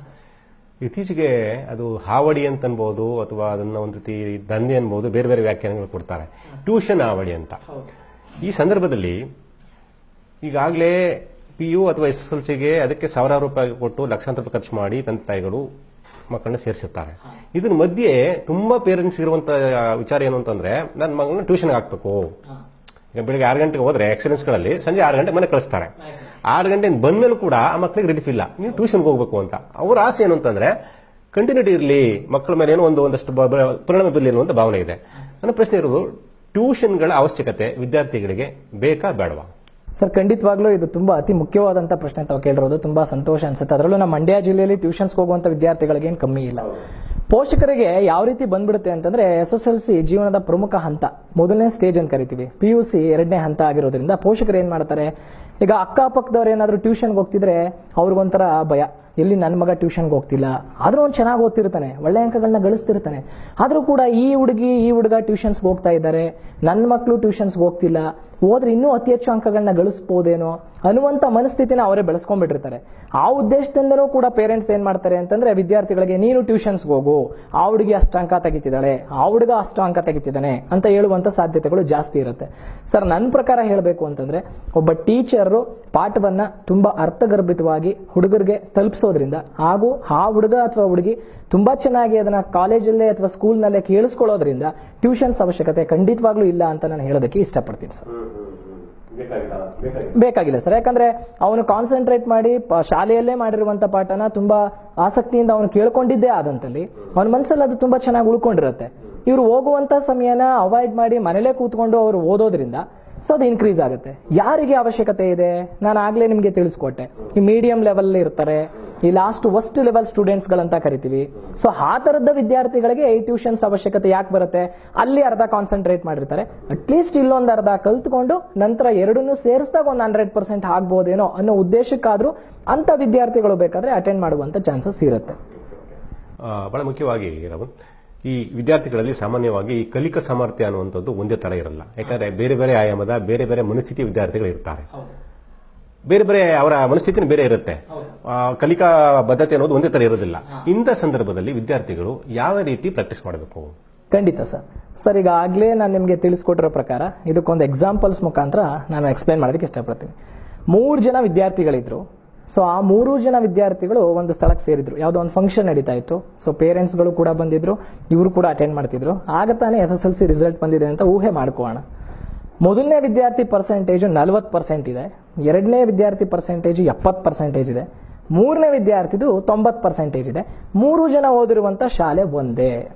ಇತ್ತೀಚೆಗೆ ಅದು ಹಾವಡಿ ಅಂತ ಅನ್ಬೋದು ಅಥವಾ ಅದನ್ನ ಒಂದು ರೀತಿ ದಂಧೆ ಅನ್ಬೋದು ಬೇರೆ ಬೇರೆ ವ್ಯಾಖ್ಯಾನಗಳು ಕೊಡ್ತಾರೆ. ಟ್ಯೂಷನ್ ಹಾವಡಿ ಅಂತ. ಈ ಸಂದರ್ಭದಲ್ಲಿ ಈಗಾಗಲೇ ಪಿ ಯು ಅಥವಾ ಎಸ್ ಎಸ್ ಎಲ್ ಸಿಗೆ ಅದಕ್ಕೆ ಸಾವಿರಾರು ರೂಪಾಯಿ ಕೊಟ್ಟು ಲಕ್ಷಾಂತರ ರೂಪಾಯಿ ಖರ್ಚು ಮಾಡಿ ತಂದೆ ತಾಯಿಗಳು ಮಕ್ಕಳನ್ನ ಸೇರಿಸಿರ್ತಾರೆ. ಇದ್ರ ಮಧ್ಯೆ ತುಂಬಾ ಪೇರೆಂಟ್ಸ್ ಇರುವಂತ ವಿಚಾರ ಏನು ಅಂತಂದ್ರೆ ನನ್ನ ಮಗಳನ್ನ ಟ್ಯೂಷನ್ಗೆ ಹಾಕ್ಬೇಕು. ಈಗ ಬೆಳಿಗ್ಗೆ ಆರು ಗಂಟೆಗೆ ಹೋದ್ರೆ ಎಕ್ಸಲೆನ್ಸ್ಗಳಲ್ಲಿ ಸಂಜೆ ಆರು ಗಂಟೆ ಮನೆ ಕಳಿಸ್ತಾರೆ. ಆರು ಗಂಟೆಗೆ ಬಂದ್ಮೇಲೆ ಕೂಡ ಆ ಮಕ್ಕಳಿಗೆ ರಿಲೀಫ್ ಇಲ್ಲ. ನೀವು ಟ್ಯೂಷನ್ಗೆ ಹೋಗ್ಬೇಕು ಅಂತ. ಅವ್ರ ಆಸೆ ಏನು ಅಂತಂದ್ರೆ ಕಂಟಿನ್ಯೂಟಿ ಇರಲಿ ಮಕ್ಕಳ ಮೇಲೆ ಏನೋ ಒಂದು ಒಂದಷ್ಟು ಪರಿಣಾಮ ಬೀರಲಿ ಅನ್ನುವಂಥ ಭಾವನೆ ಇದೆ. ನನ್ನ ಪ್ರಶ್ನೆ ಇರೋದು ಟ್ಯೂಷನ್ಗಳ ಅವಶ್ಯಕತೆ ವಿದ್ಯಾರ್ಥಿಗಳಿಗೆ ಬೇಕಾ ಬೇಡವಾ? ಸರ್, ಖಂಡಿತವಾಗ್ಲೂ ಇದು ತುಂಬಾ ಅತಿ ಮುಖ್ಯವಾದಂತ ಪ್ರಶ್ನೆ ತಾವು ಕೇಳಿರೋದು. ತುಂಬಾ ಸಂತೋಷ ಅನ್ಸುತ್ತೆ. ಅದರಲ್ಲೂ ನಮ್ಮ ಮಂಡ್ಯ ಜಿಲ್ಲೆಯಲ್ಲಿ ಟ್ಯೂಷನ್ಸ್ ಹೋಗುವಂತ ವಿದ್ಯಾರ್ಥಿಗಳಿಗೆ ಏನು ಕಮ್ಮಿ ಇಲ್ಲ. ಪೋಷಕರಿಗೆ ಯಾವ ರೀತಿ ಬಂದ್ಬಿಡುತ್ತೆ ಅಂತಂದ್ರೆ ಎಸ್ ಎಸ್ ಎಲ್ ಸಿ ಜೀವನದ ಪ್ರಮುಖ ಹಂತ. ಮೊದಲನೇ ಸ್ಟೇಜ್ ಅಂತ ಕರಿತೀವಿ. ಪಿ ಯು ಸಿ ಎರಡನೇ ಹಂತ ಆಗಿರೋದ್ರಿಂದ ಪೋಷಕರು ಏನ್ ಮಾಡ್ತಾರೆ ಈಗ ಅಕ್ಕಪಕ್ಕದವ್ರು ಏನಾದರೂ ಟ್ಯೂಷನ್ಗೆ ಹೋಗ್ತಿದ್ರೆ ಅವ್ರಿಗೊಂಥರ ಭಯ. ಎಲ್ಲಿ ನನ್ನ ಮಗ ಟ್ಯೂಷನ್ಗೆ ಹೋಗ್ತಿಲ್ಲ? ಆದರೂ ಅವ್ನು ಚೆನ್ನಾಗಿ ಓದ್ತಿರ್ತಾನೆ, ಒಳ್ಳೆ ಅಂಕಗಳನ್ನ ಗಳಿಸ್ತಿರ್ತಾನೆ. ಆದರೂ ಕೂಡ ಈ ಹುಡುಗಿ, ಈ ಹುಡುಗ ಟ್ಯೂಷನ್ಸ್ಗೆ ಹೋಗ್ತಾ ಇದ್ದಾರೆ ನನ್ನ ಮಕ್ಕಳು ಟ್ಯೂಷನ್ಸ್ಗೆ ಹೋಗ್ತಿಲ್ಲ, ಹೋದ್ರೆ ಇನ್ನೂ ಅತಿ ಹೆಚ್ಚು ಅಂಕಗಳನ್ನ ಗಳಿಸ್ಬೋದೇನೋ ಅನ್ನುವಂಥ ಮನಸ್ಥಿತಿನ ಅವರೇ ಬೆಳೆಸ್ಕೊಂಡ್ಬಿಟ್ಟಿರ್ತಾರೆ. ಆ ಉದ್ದೇಶದಿಂದಲೂ ಕೂಡ ಪೇರೆಂಟ್ಸ್ ಏನು ಮಾಡ್ತಾರೆ ಅಂತಂದ್ರೆ, ವಿದ್ಯಾರ್ಥಿಗಳಿಗೆ ನೀನು ಟ್ಯೂಷನ್ಸ್ಗೆ ಹೋಗು, ಆ ಹುಡುಗಿ ಅಷ್ಟು ಅಂಕ ತೆಗಿತಿದ್ದಾಳೆ, ಆ ಹುಡುಗ ಅಷ್ಟು ಅಂಕ ತೆಗಿತಿದ್ದಾನೆ ಅಂತ ಹೇಳುವಂತ ಸಾಧ್ಯತೆಗಳು ಜಾಸ್ತಿ ಇರುತ್ತೆ. ಸರ್ ನನ್ನ ಪ್ರಕಾರ ಹೇಳಬೇಕು ಅಂತಂದ್ರೆ, ಒಬ್ಬ ಟೀಚರ್ ಪಾಠವನ್ನ ತುಂಬಾ ಅರ್ಥಗರ್ಭಿತವಾಗಿ ಹುಡುಗರಿಗೆ ತಲುಪಿಸೋದ್ರಿಂದ ಹಾಗೂ ಆ ಹುಡುಗ ಅಥವಾ ಹುಡುಗಿ ತುಂಬಾ ಚೆನ್ನಾಗಿ ಅದನ್ನ ಕಾಲೇಜಲ್ಲೇ ಅಥವಾ ಸ್ಕೂಲ್ನಲ್ಲೇ ಕೇಳಿಸ್ಕೊಳ್ಳೋದ್ರಿಂದ ಟ್ಯೂಷನ್ಸ್ ಅವಶ್ಯಕತೆ ಖಂಡಿತವಾಗ್ಲೂ ಇಲ್ಲ ಅಂತ ನಾನು ಹೇಳೋದಕ್ಕೆ ಇಷ್ಟಪಡ್ತೀನಿ ಸರ್. ಬೇಕಾಗಿಲ್ಲ ಸರ್. ಯಾಕಂದ್ರೆ ಅವನು ಕಾನ್ಸಂಟ್ರೇಟ್ ಮಾಡಿ ಶಾಲೆಯಲ್ಲೇ ಮಾಡಿರುವಂತ ಪಾಠನ ತುಂಬಾ ಆಸಕ್ತಿಯಿಂದ ಅವನು ಕೇಳ್ಕೊಂಡಿದ್ದೇ ಆದಂತಲ್ಲಿ ಅವನ ಮನಸ್ಸಲ್ಲಿ ಅದು ತುಂಬಾ ಚೆನ್ನಾಗಿ ಉಳ್ಕೊಂಡಿರುತ್ತೆ. ಇವ್ರು ಹೋಗುವಂತ ಸಮಯನ ಅವಾಯ್ಡ್ ಮಾಡಿ ಮನೇಲೇ ಕೂತ್ಕೊಂಡು ಅವರು ಓದೋದ್ರಿಂದ ಸೊ ಅದು ಇನ್ಕ್ರೀಸ್ ಆಗುತ್ತೆ. ಯಾರಿಗೆ ಅವಶ್ಯಕತೆ ಇದೆ? ನಾನು ಆಗಲೇ ನಿಮಗೆ ತಿಳಿಸ್ಕೊಟ್ಟೆ. ಈ ಮೀಡಿಯಂ ಲೆವೆಲ್ ಇರ್ತಾರೆ. ಈ ಲಾಸ್ಟ್ ವಸ್ಟ್ ಲೆವೆಲ್ ಸ್ಟೂಡೆಂಟ್ಸ್ ಗಳಂತ ಕರಿತೀವಿ. ಸೊ ಆ ತರದ ವಿದ್ಯಾರ್ಥಿಗಳಿಗೆ ಈ ಟ್ಯೂಷನ್ಸ್ ಅವಶ್ಯಕತೆ ಯಾಕೆ ಬರುತ್ತೆ? ಅಲ್ಲಿ ಅರ್ಧ ಕಾನ್ಸಂಟ್ರೇಟ್ ಮಾಡಿರ್ತಾರೆ. ಅಟ್ಲೀಸ್ಟ್ ಇಲ್ಲೊಂದು ಅರ್ಧ ಕಲ್ತ್ಕೊಂಡು ನಂತರ ಎರಡನ್ನೂ ಸೇರಿಸಿದಾಗ ಒಂದು ಹಂಡ್ರೆಡ್ ಪರ್ಸೆಂಟ್ ಆಗ್ಬೋದೇನೋ ಅನ್ನೋ ಉದ್ದೇಶಕ್ಕಾದ್ರೂ ಅಂತ ವಿದ್ಯಾರ್ಥಿಗಳು ಬೇಕಾದ್ರೆ ಅಟೆಂಡ್ ಮಾಡುವಂತ ಚಾನ್ಸಸ್ ಇರುತ್ತೆ. ಬಹಳ ಮುಖ್ಯವಾಗಿ ಈ ವಿದ್ಯಾರ್ಥಿಗಳಲ್ಲಿ ಸಾಮಾನ್ಯವಾಗಿ ಈ ಕಲಿಕಾ ಸಾಮರ್ಥ್ಯ ಅನ್ನುವಂಥದ್ದು ಒಂದೇ ತರ ಇರಲ್ಲ. ಯಾಕಂದ್ರೆ ಬೇರೆ ಬೇರೆ ಆಯಾಮದ ಬೇರೆ ಬೇರೆ ಮನಸ್ಥಿತಿ ವಿದ್ಯಾರ್ಥಿಗಳು ಇರ್ತಾರೆ. ಬೇರೆ ಬೇರೆ ಅವರ ಮನಸ್ಥಿತಿನ ಬೇರೆ ಇರುತ್ತೆ. ಕಲಿಕಾ ಬದ್ಧತೆ ಅನ್ನೋದು ಒಂದೇ ತರ ಇರೋದಿಲ್ಲ. ಇಂಥ ಸಂದರ್ಭದಲ್ಲಿ ವಿದ್ಯಾರ್ಥಿಗಳು ಯಾವ ರೀತಿ ಪ್ರಾಕ್ಟೀಸ್ ಮಾಡಬೇಕು? ಖಂಡಿತ ಸರ್. ಸರ್ ಈಗ ಆಗ್ಲೇ ನಾನು ನಿಮಗೆ ತಿಳಿಸ್ಕೊಟ್ಟಿರೋ ಪ್ರಕಾರ ಇದಕ್ಕೊಂದು ಎಕ್ಸಾಂಪಲ್ಸ್ ಮುಖಾಂತರ ನಾನು ಎಕ್ಸ್ಪ್ಲೈನ್ ಮಾಡೋದಕ್ಕೆ ಇಷ್ಟಪಡ್ತೀನಿ. ಮೂರು ಜನ ವಿದ್ಯಾರ್ಥಿಗಳಿದ್ರು. ಸೊ ಆ ಮೂರು ಜನ ವಿದ್ಯಾರ್ಥಿಗಳು ಒಂದು ಸ್ಥಳಕ್ಕೆ ಸೇರಿದ್ರು. ಯಾವುದೋ ಒಂದು ಫಂಕ್ಷನ್ ನಡೀತಾ ಇತ್ತು. ಸೊ ಪೇರೆಂಟ್ಸ್ಗಳು ಕೂಡ ಬಂದಿದ್ರು. ಇವರು ಕೂಡ ಅಟೆಂಡ್ ಮಾಡ್ತಿದ್ರು. ಆಗ ತಾನೇ S S L C result ಬಂದಿದೆ ಅಂತ ಊಹೆ ಮಾಡ್ಕೋಣ. ಮೊದಲನೇ ವಿದ್ಯಾರ್ಥಿ ಪರ್ಸೆಂಟೇಜು ನಲ್ವತ್ತು ಪರ್ಸೆಂಟ್ ಇದೆ. ಎರಡನೇ ವಿದ್ಯಾರ್ಥಿ ಪರ್ಸೆಂಟೇಜು ಎಪ್ಪತ್ತು ಪರ್ಸೆಂಟೇಜ್ ಇದೆ. ಮೂರನೇ ವಿದ್ಯಾರ್ಥಿದು ತೊಂಬತ್ತು ಪರ್ಸೆಂಟೇಜ್ ಇದೆ. ಮೂರು ಜನ ಓದಿರುವಂಥ ಶಾಲೆ ಒಂದೇ.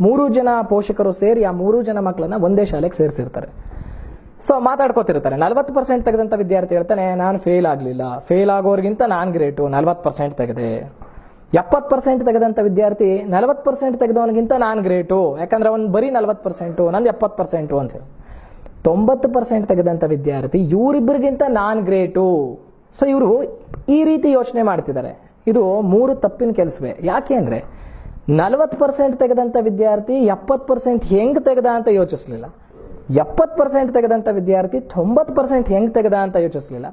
ಮೂರು ಜನ ಪೋಷಕರು ಸೇರಿ ಆ ಮೂರು ಜನ ಮಕ್ಕಳನ್ನ ಒಂದೇ ಶಾಲೆಗೆ ಸೇರಿಸಿರ್ತಾರೆ. ಸೊ ಮಾತಾಡ್ಕೋತಿರ್ತಾರೆ. ನಲ್ವತ್ತು ಪರ್ಸೆಂಟ್ ತೆಗೆದಂತ ವಿದ್ಯಾರ್ಥಿ ಹೇಳ್ತಾನೆ, ನಾನು ಫೇಲ್ ಆಗಲಿಲ್ಲ. ಫೇಲ್ ಆಗೋರ್ಗಿಂತ ನಾನು ಗ್ರೇಟು ನಲ್ವತ್ತು ಪರ್ಸೆಂಟ್ ತೆಗೆದೆ. ಎಪ್ಪತ್ತು ಪರ್ಸೆಂಟ್ ತೆಗೆದಂತ ವಿದ್ಯಾರ್ಥಿ, ನಲ್ವತ್ತು ಪರ್ಸೆಂಟ್ ತೆಗೆದವನಿಗಿಂತ ನಾನು ಗ್ರೇಟು ಯಾಕಂದ್ರೆ ಅವ್ನು ಬರೀ ನಲ್ವತ್ತು ಪರ್ಸೆಂಟು ನಂದು ಎಪ್ಪತ್ತು ಪರ್ಸೆಂಟು ಅಂತ ತೊಂಬತ್ತು ಪರ್ಸೆಂಟ್ ತೆಗೆದಂತ ವಿದ್ಯಾರ್ಥಿ ಇವರಿಬ್ಬರಿಗಿಂತ ನಾನ್ ಗ್ರೇಟು ಸೊ ಇವರು ಈ ರೀತಿ ಯೋಚನೆ ಮಾಡ್ತಿದ್ದಾರೆ. ಇದು ಮೂರು ತಪ್ಪಿನ ಕೆಲಸವೇ. ಯಾಕೆ ಅಂದ್ರೆ, ನಲವತ್ತು ಪರ್ಸೆಂಟ್ ತೆಗೆದಂತ ವಿದ್ಯಾರ್ಥಿ, ಎಪ್ಪತ್ತು ಪರ್ಸೆಂಟ್ ಹೆಂಗ್ ತೆಗೆದ ಅಂತ ಯೋಚಿಸ್ಲಿಲ್ಲ. ಎಪ್ಪತ್ತು ಪರ್ಸೆಂಟ್ ತೆಗೆದಂಥ ವಿದ್ಯಾರ್ಥಿ, ತೊಂಬತ್ತು ಪರ್ಸೆಂಟ್ ಹೆಂಗೆ ತೆಗೆದ ಅಂತ ಯೋಚಿಸಲಿಲ್ಲ.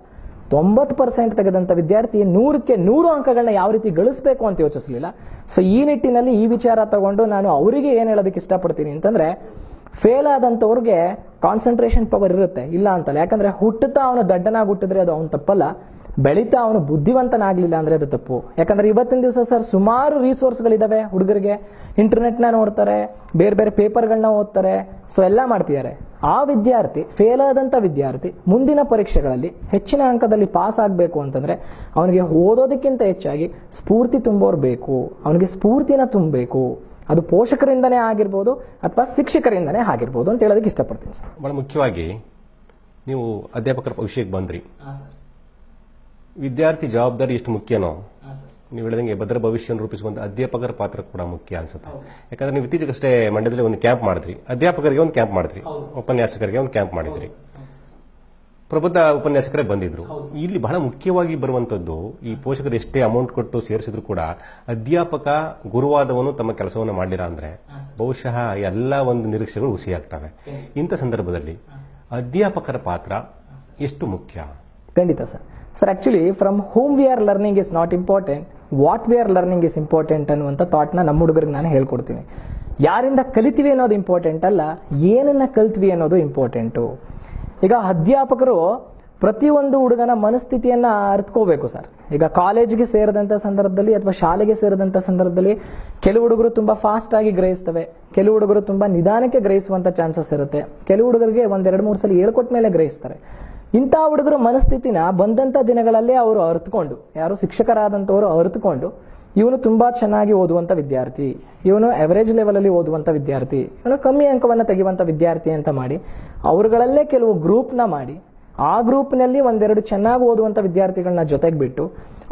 ತೊಂಬತ್ತು ಪರ್ಸೆಂಟ್ ತೆಗೆದಂಥ ವಿದ್ಯಾರ್ಥಿ ನೂರಕ್ಕೆ ನೂರು ಅಂಕಗಳನ್ನ ಯಾವ ರೀತಿ ಗಳಿಸಬೇಕು ಅಂತ ಯೋಚಿಸಲಿಲ್ಲ. ಸೊ ಈ ನಿಟ್ಟಿನಲ್ಲಿ ಈ ವಿಚಾರ ತಗೊಂಡು ನಾನು ಅವರಿಗೆ ಏನು ಹೇಳೋದಕ್ಕೆ ಇಷ್ಟಪಡ್ತೀನಿ ಅಂತಂದರೆ ಫೇಲ್ ಆದಂಥವ್ರಿಗೆ ಕಾನ್ಸಂಟ್ರೇಷನ್ ಪವರ್ ಇರುತ್ತೆ, ಇಲ್ಲ ಅಂತಲ್ಲ. ಯಾಕಂದರೆ ಹುಟ್ಟುತ್ತಾ ಅವನು ದಡ್ಡನಾಗಿ ಹುಟ್ಟಿದ್ರೆ ಅದು ಅವನು ತಪ್ಪಲ್ಲ. ಬೆಳೀತಾ ಅವನು ಬುದ್ಧಿವಂತನಾಗ್ಲಿಲ್ಲ ಅಂದ್ರೆ ಅದು ತಪ್ಪು. ಯಾಕಂದ್ರೆ ಇವತ್ತಿನ ದಿವಸ ಸರ್ ಸುಮಾರು ರಿಸೋರ್ಸ್ಗಳಿದ್ದಾವೆ ಹುಡುಗರಿಗೆ. ಇಂಟರ್ನೆಟ್ನ ನೋಡ್ತಾರೆ ಬೇರೆ ಬೇರೆ ಪೇಪರ್ಗಳನ್ನ ಓದ್ತಾರೆ. ಸೊ ಎಲ್ಲ ಮಾಡ್ತಿದ್ದಾರೆ. ಆ ವಿದ್ಯಾರ್ಥಿ ಫೇಲ್ ಆದಂತ ವಿದ್ಯಾರ್ಥಿ ಮುಂದಿನ ಪರೀಕ್ಷೆಗಳಲ್ಲಿ ಹೆಚ್ಚಿನ ಅಂಕದಲ್ಲಿ ಪಾಸ್ ಆಗಬೇಕು ಅಂತಂದ್ರೆ ಅವನಿಗೆ ಓದೋದಕ್ಕಿಂತ ಹೆಚ್ಚಾಗಿ ಸ್ಫೂರ್ತಿ ತುಂಬೋರು ಬೇಕು. ಅವನಿಗೆ ಸ್ಫೂರ್ತಿನ ತುಂಬಬೇಕು. ಅದು ಪೋಷಕರಿಂದನೇ ಆಗಿರ್ಬೋದು ಅಥವಾ ಶಿಕ್ಷಕರಿಂದನೇ ಆಗಿರ್ಬೋದು ಅಂತ ಹೇಳೋದಕ್ಕೆ ಇಷ್ಟಪಡ್ತೀನಿ ಸರ್. ಬಹಳ ಮುಖ್ಯವಾಗಿ ನೀವು ಅಧ್ಯಾಪಕರ ವಿಷಯಕ್ಕೆ ಬಂದ್ರಿ. ವಿದ್ಯಾರ್ಥಿ ಜವಾಬ್ದಾರಿ ಎಷ್ಟು ಮುಖ್ಯನೋ? ನೀವು ಹೇಳಿದಂಗೆ ಭದ್ರ ಭವಿಷ್ಯವನ್ನು ರೂಪಿಸುವಂತ ಅಧ್ಯಾಪಕರ ಪಾತ್ರ ಕೂಡ ಮುಖ್ಯ ಅನ್ಸುತ್ತೆ. ಯಾಕಂದ್ರೆ ನೀವು ಇತ್ತೀಚೆಗಷ್ಟೇ ಮಂಡ್ಯದಲ್ಲಿ ಒಂದು ಕ್ಯಾಂಪ್ ಮಾಡಿದ್ರಿ. ಅಧ್ಯಾಪಕರಿಗೆ ಒಂದು ಕ್ಯಾಂಪ್ ಮಾಡಿದ್ರಿ. ಉಪನ್ಯಾಸಕರಿಗೆ ಒಂದು ಕ್ಯಾಂಪ್ ಮಾಡಿದ್ರಿ. ಪ್ರಬುದ್ಧ ಉಪನ್ಯಾಸಕರೇ ಬಂದಿದ್ರು. ಇಲ್ಲಿ ಬಹಳ ಮುಖ್ಯವಾಗಿ ಬರುವಂತದ್ದು ಈ ಪೋಷಕರು ಎಷ್ಟೇ ಅಮೌಂಟ್ ಕೊಟ್ಟು ಸೇರಿಸಿದ್ರು ಕೂಡ ಅಧ್ಯಾಪಕ ಗುರುವಾದವನು ತಮ್ಮ ಕೆಲಸವನ್ನು ಮಾಡಿಲ್ಲ ಅಂದ್ರೆ ಬಹುಶಃ ಎಲ್ಲ ಒಂದು ನಿರೀಕ್ಷೆಗಳು ಹುಸಿಯಾಗ್ತವೆ. ಇಂಥ ಸಂದರ್ಭದಲ್ಲಿ ಅಧ್ಯಾಪಕರ ಪಾತ್ರ ಎಷ್ಟು ಮುಖ್ಯ? ಖಂಡಿತ sir. Sir actually from home we are learning is not important what we are learning is important ಅನ್ನುವಂಥ ಥಾಟ್ನ ನಮ್ಮ ಹುಡುಗರಿಗೆ ನಾನು ಹೇಳ್ಕೊಡ್ತೀನಿ. ಯಾರಿಂದ ಕಲಿತೀವಿ ಅನ್ನೋದು ಇಂಪಾರ್ಟೆಂಟ್ ಅಲ್ಲ, ಏನನ್ನು ಕಲ್ತ್ವಿ ಅನ್ನೋದು ಇಂಪಾರ್ಟೆಂಟು ಈಗ ಅಧ್ಯಾಪಕರು ಪ್ರತಿಯೊಂದು ಹುಡುಗನ ಮನಸ್ಥಿತಿಯನ್ನು ಅರ್ಥಕೋಬೇಕು ಸರ್ ಈಗ ಕಾಲೇಜಿಗೆ ಸೇರಿದಂಥ ಸಂದರ್ಭದಲ್ಲಿ ಅಥವಾ ಶಾಲೆಗೆ ಸೇರಿದಂಥ ಸಂದರ್ಭದಲ್ಲಿ ಕೆಲವು ಹುಡುಗರು ತುಂಬ ಫಾಸ್ಟಾಗಿ ಗ್ರಹಿಸ್ತವೆ. ಕೆಲವು ಹುಡುಗರು ತುಂಬ ನಿಧಾನಕ್ಕೆ ಗ್ರಹಿಸುವಂಥ ಚಾನ್ಸಸ್ ಇರುತ್ತೆ. ಕೆಲವು ಹುಡುಗರಿಗೆ ಒಂದೆರಡು ಮೂರು ಸಲ ಹೇಳ್ಕೊಟ್ಟ ಮೇಲೆ ಗ್ರಹಿಸ್ತಾರೆ. ಇಂಥ ಹುಡುಗರ ಮನಸ್ಥಿತಿನ ಬಂದಂತ ದಿನಗಳಲ್ಲೇ ಅವರು ಅರಿತುಕೊಂಡು, ಯಾರು ಶಿಕ್ಷಕರಾದಂಥವರು ಅರಿತುಕೊಂಡು, ಇವನು ತುಂಬ ಚೆನ್ನಾಗಿ ಓದುವಂಥ ವಿದ್ಯಾರ್ಥಿ, ಇವನು ಎವರೇಜ್ ಲೆವೆಲಲ್ಲಿ ಓದುವಂಥ ವಿದ್ಯಾರ್ಥಿ, ಇವನು ಕಮ್ಮಿ ಅಂಕವನ್ನು ತೆಗೆಯುವಂಥ ವಿದ್ಯಾರ್ಥಿ ಅಂತ ಮಾಡಿ, ಅವರುಗಳಲ್ಲೇ ಕೆಲವು ಗ್ರೂಪ್ನ ಮಾಡಿ ಆ ಗ್ರೂಪ್ನಲ್ಲಿ ಒಂದೆರಡು ಚೆನ್ನಾಗಿ ಓದುವಂತ ವಿದ್ಯಾರ್ಥಿಗಳನ್ನ ಜೊತೆಗೆ ಬಿಟ್ಟು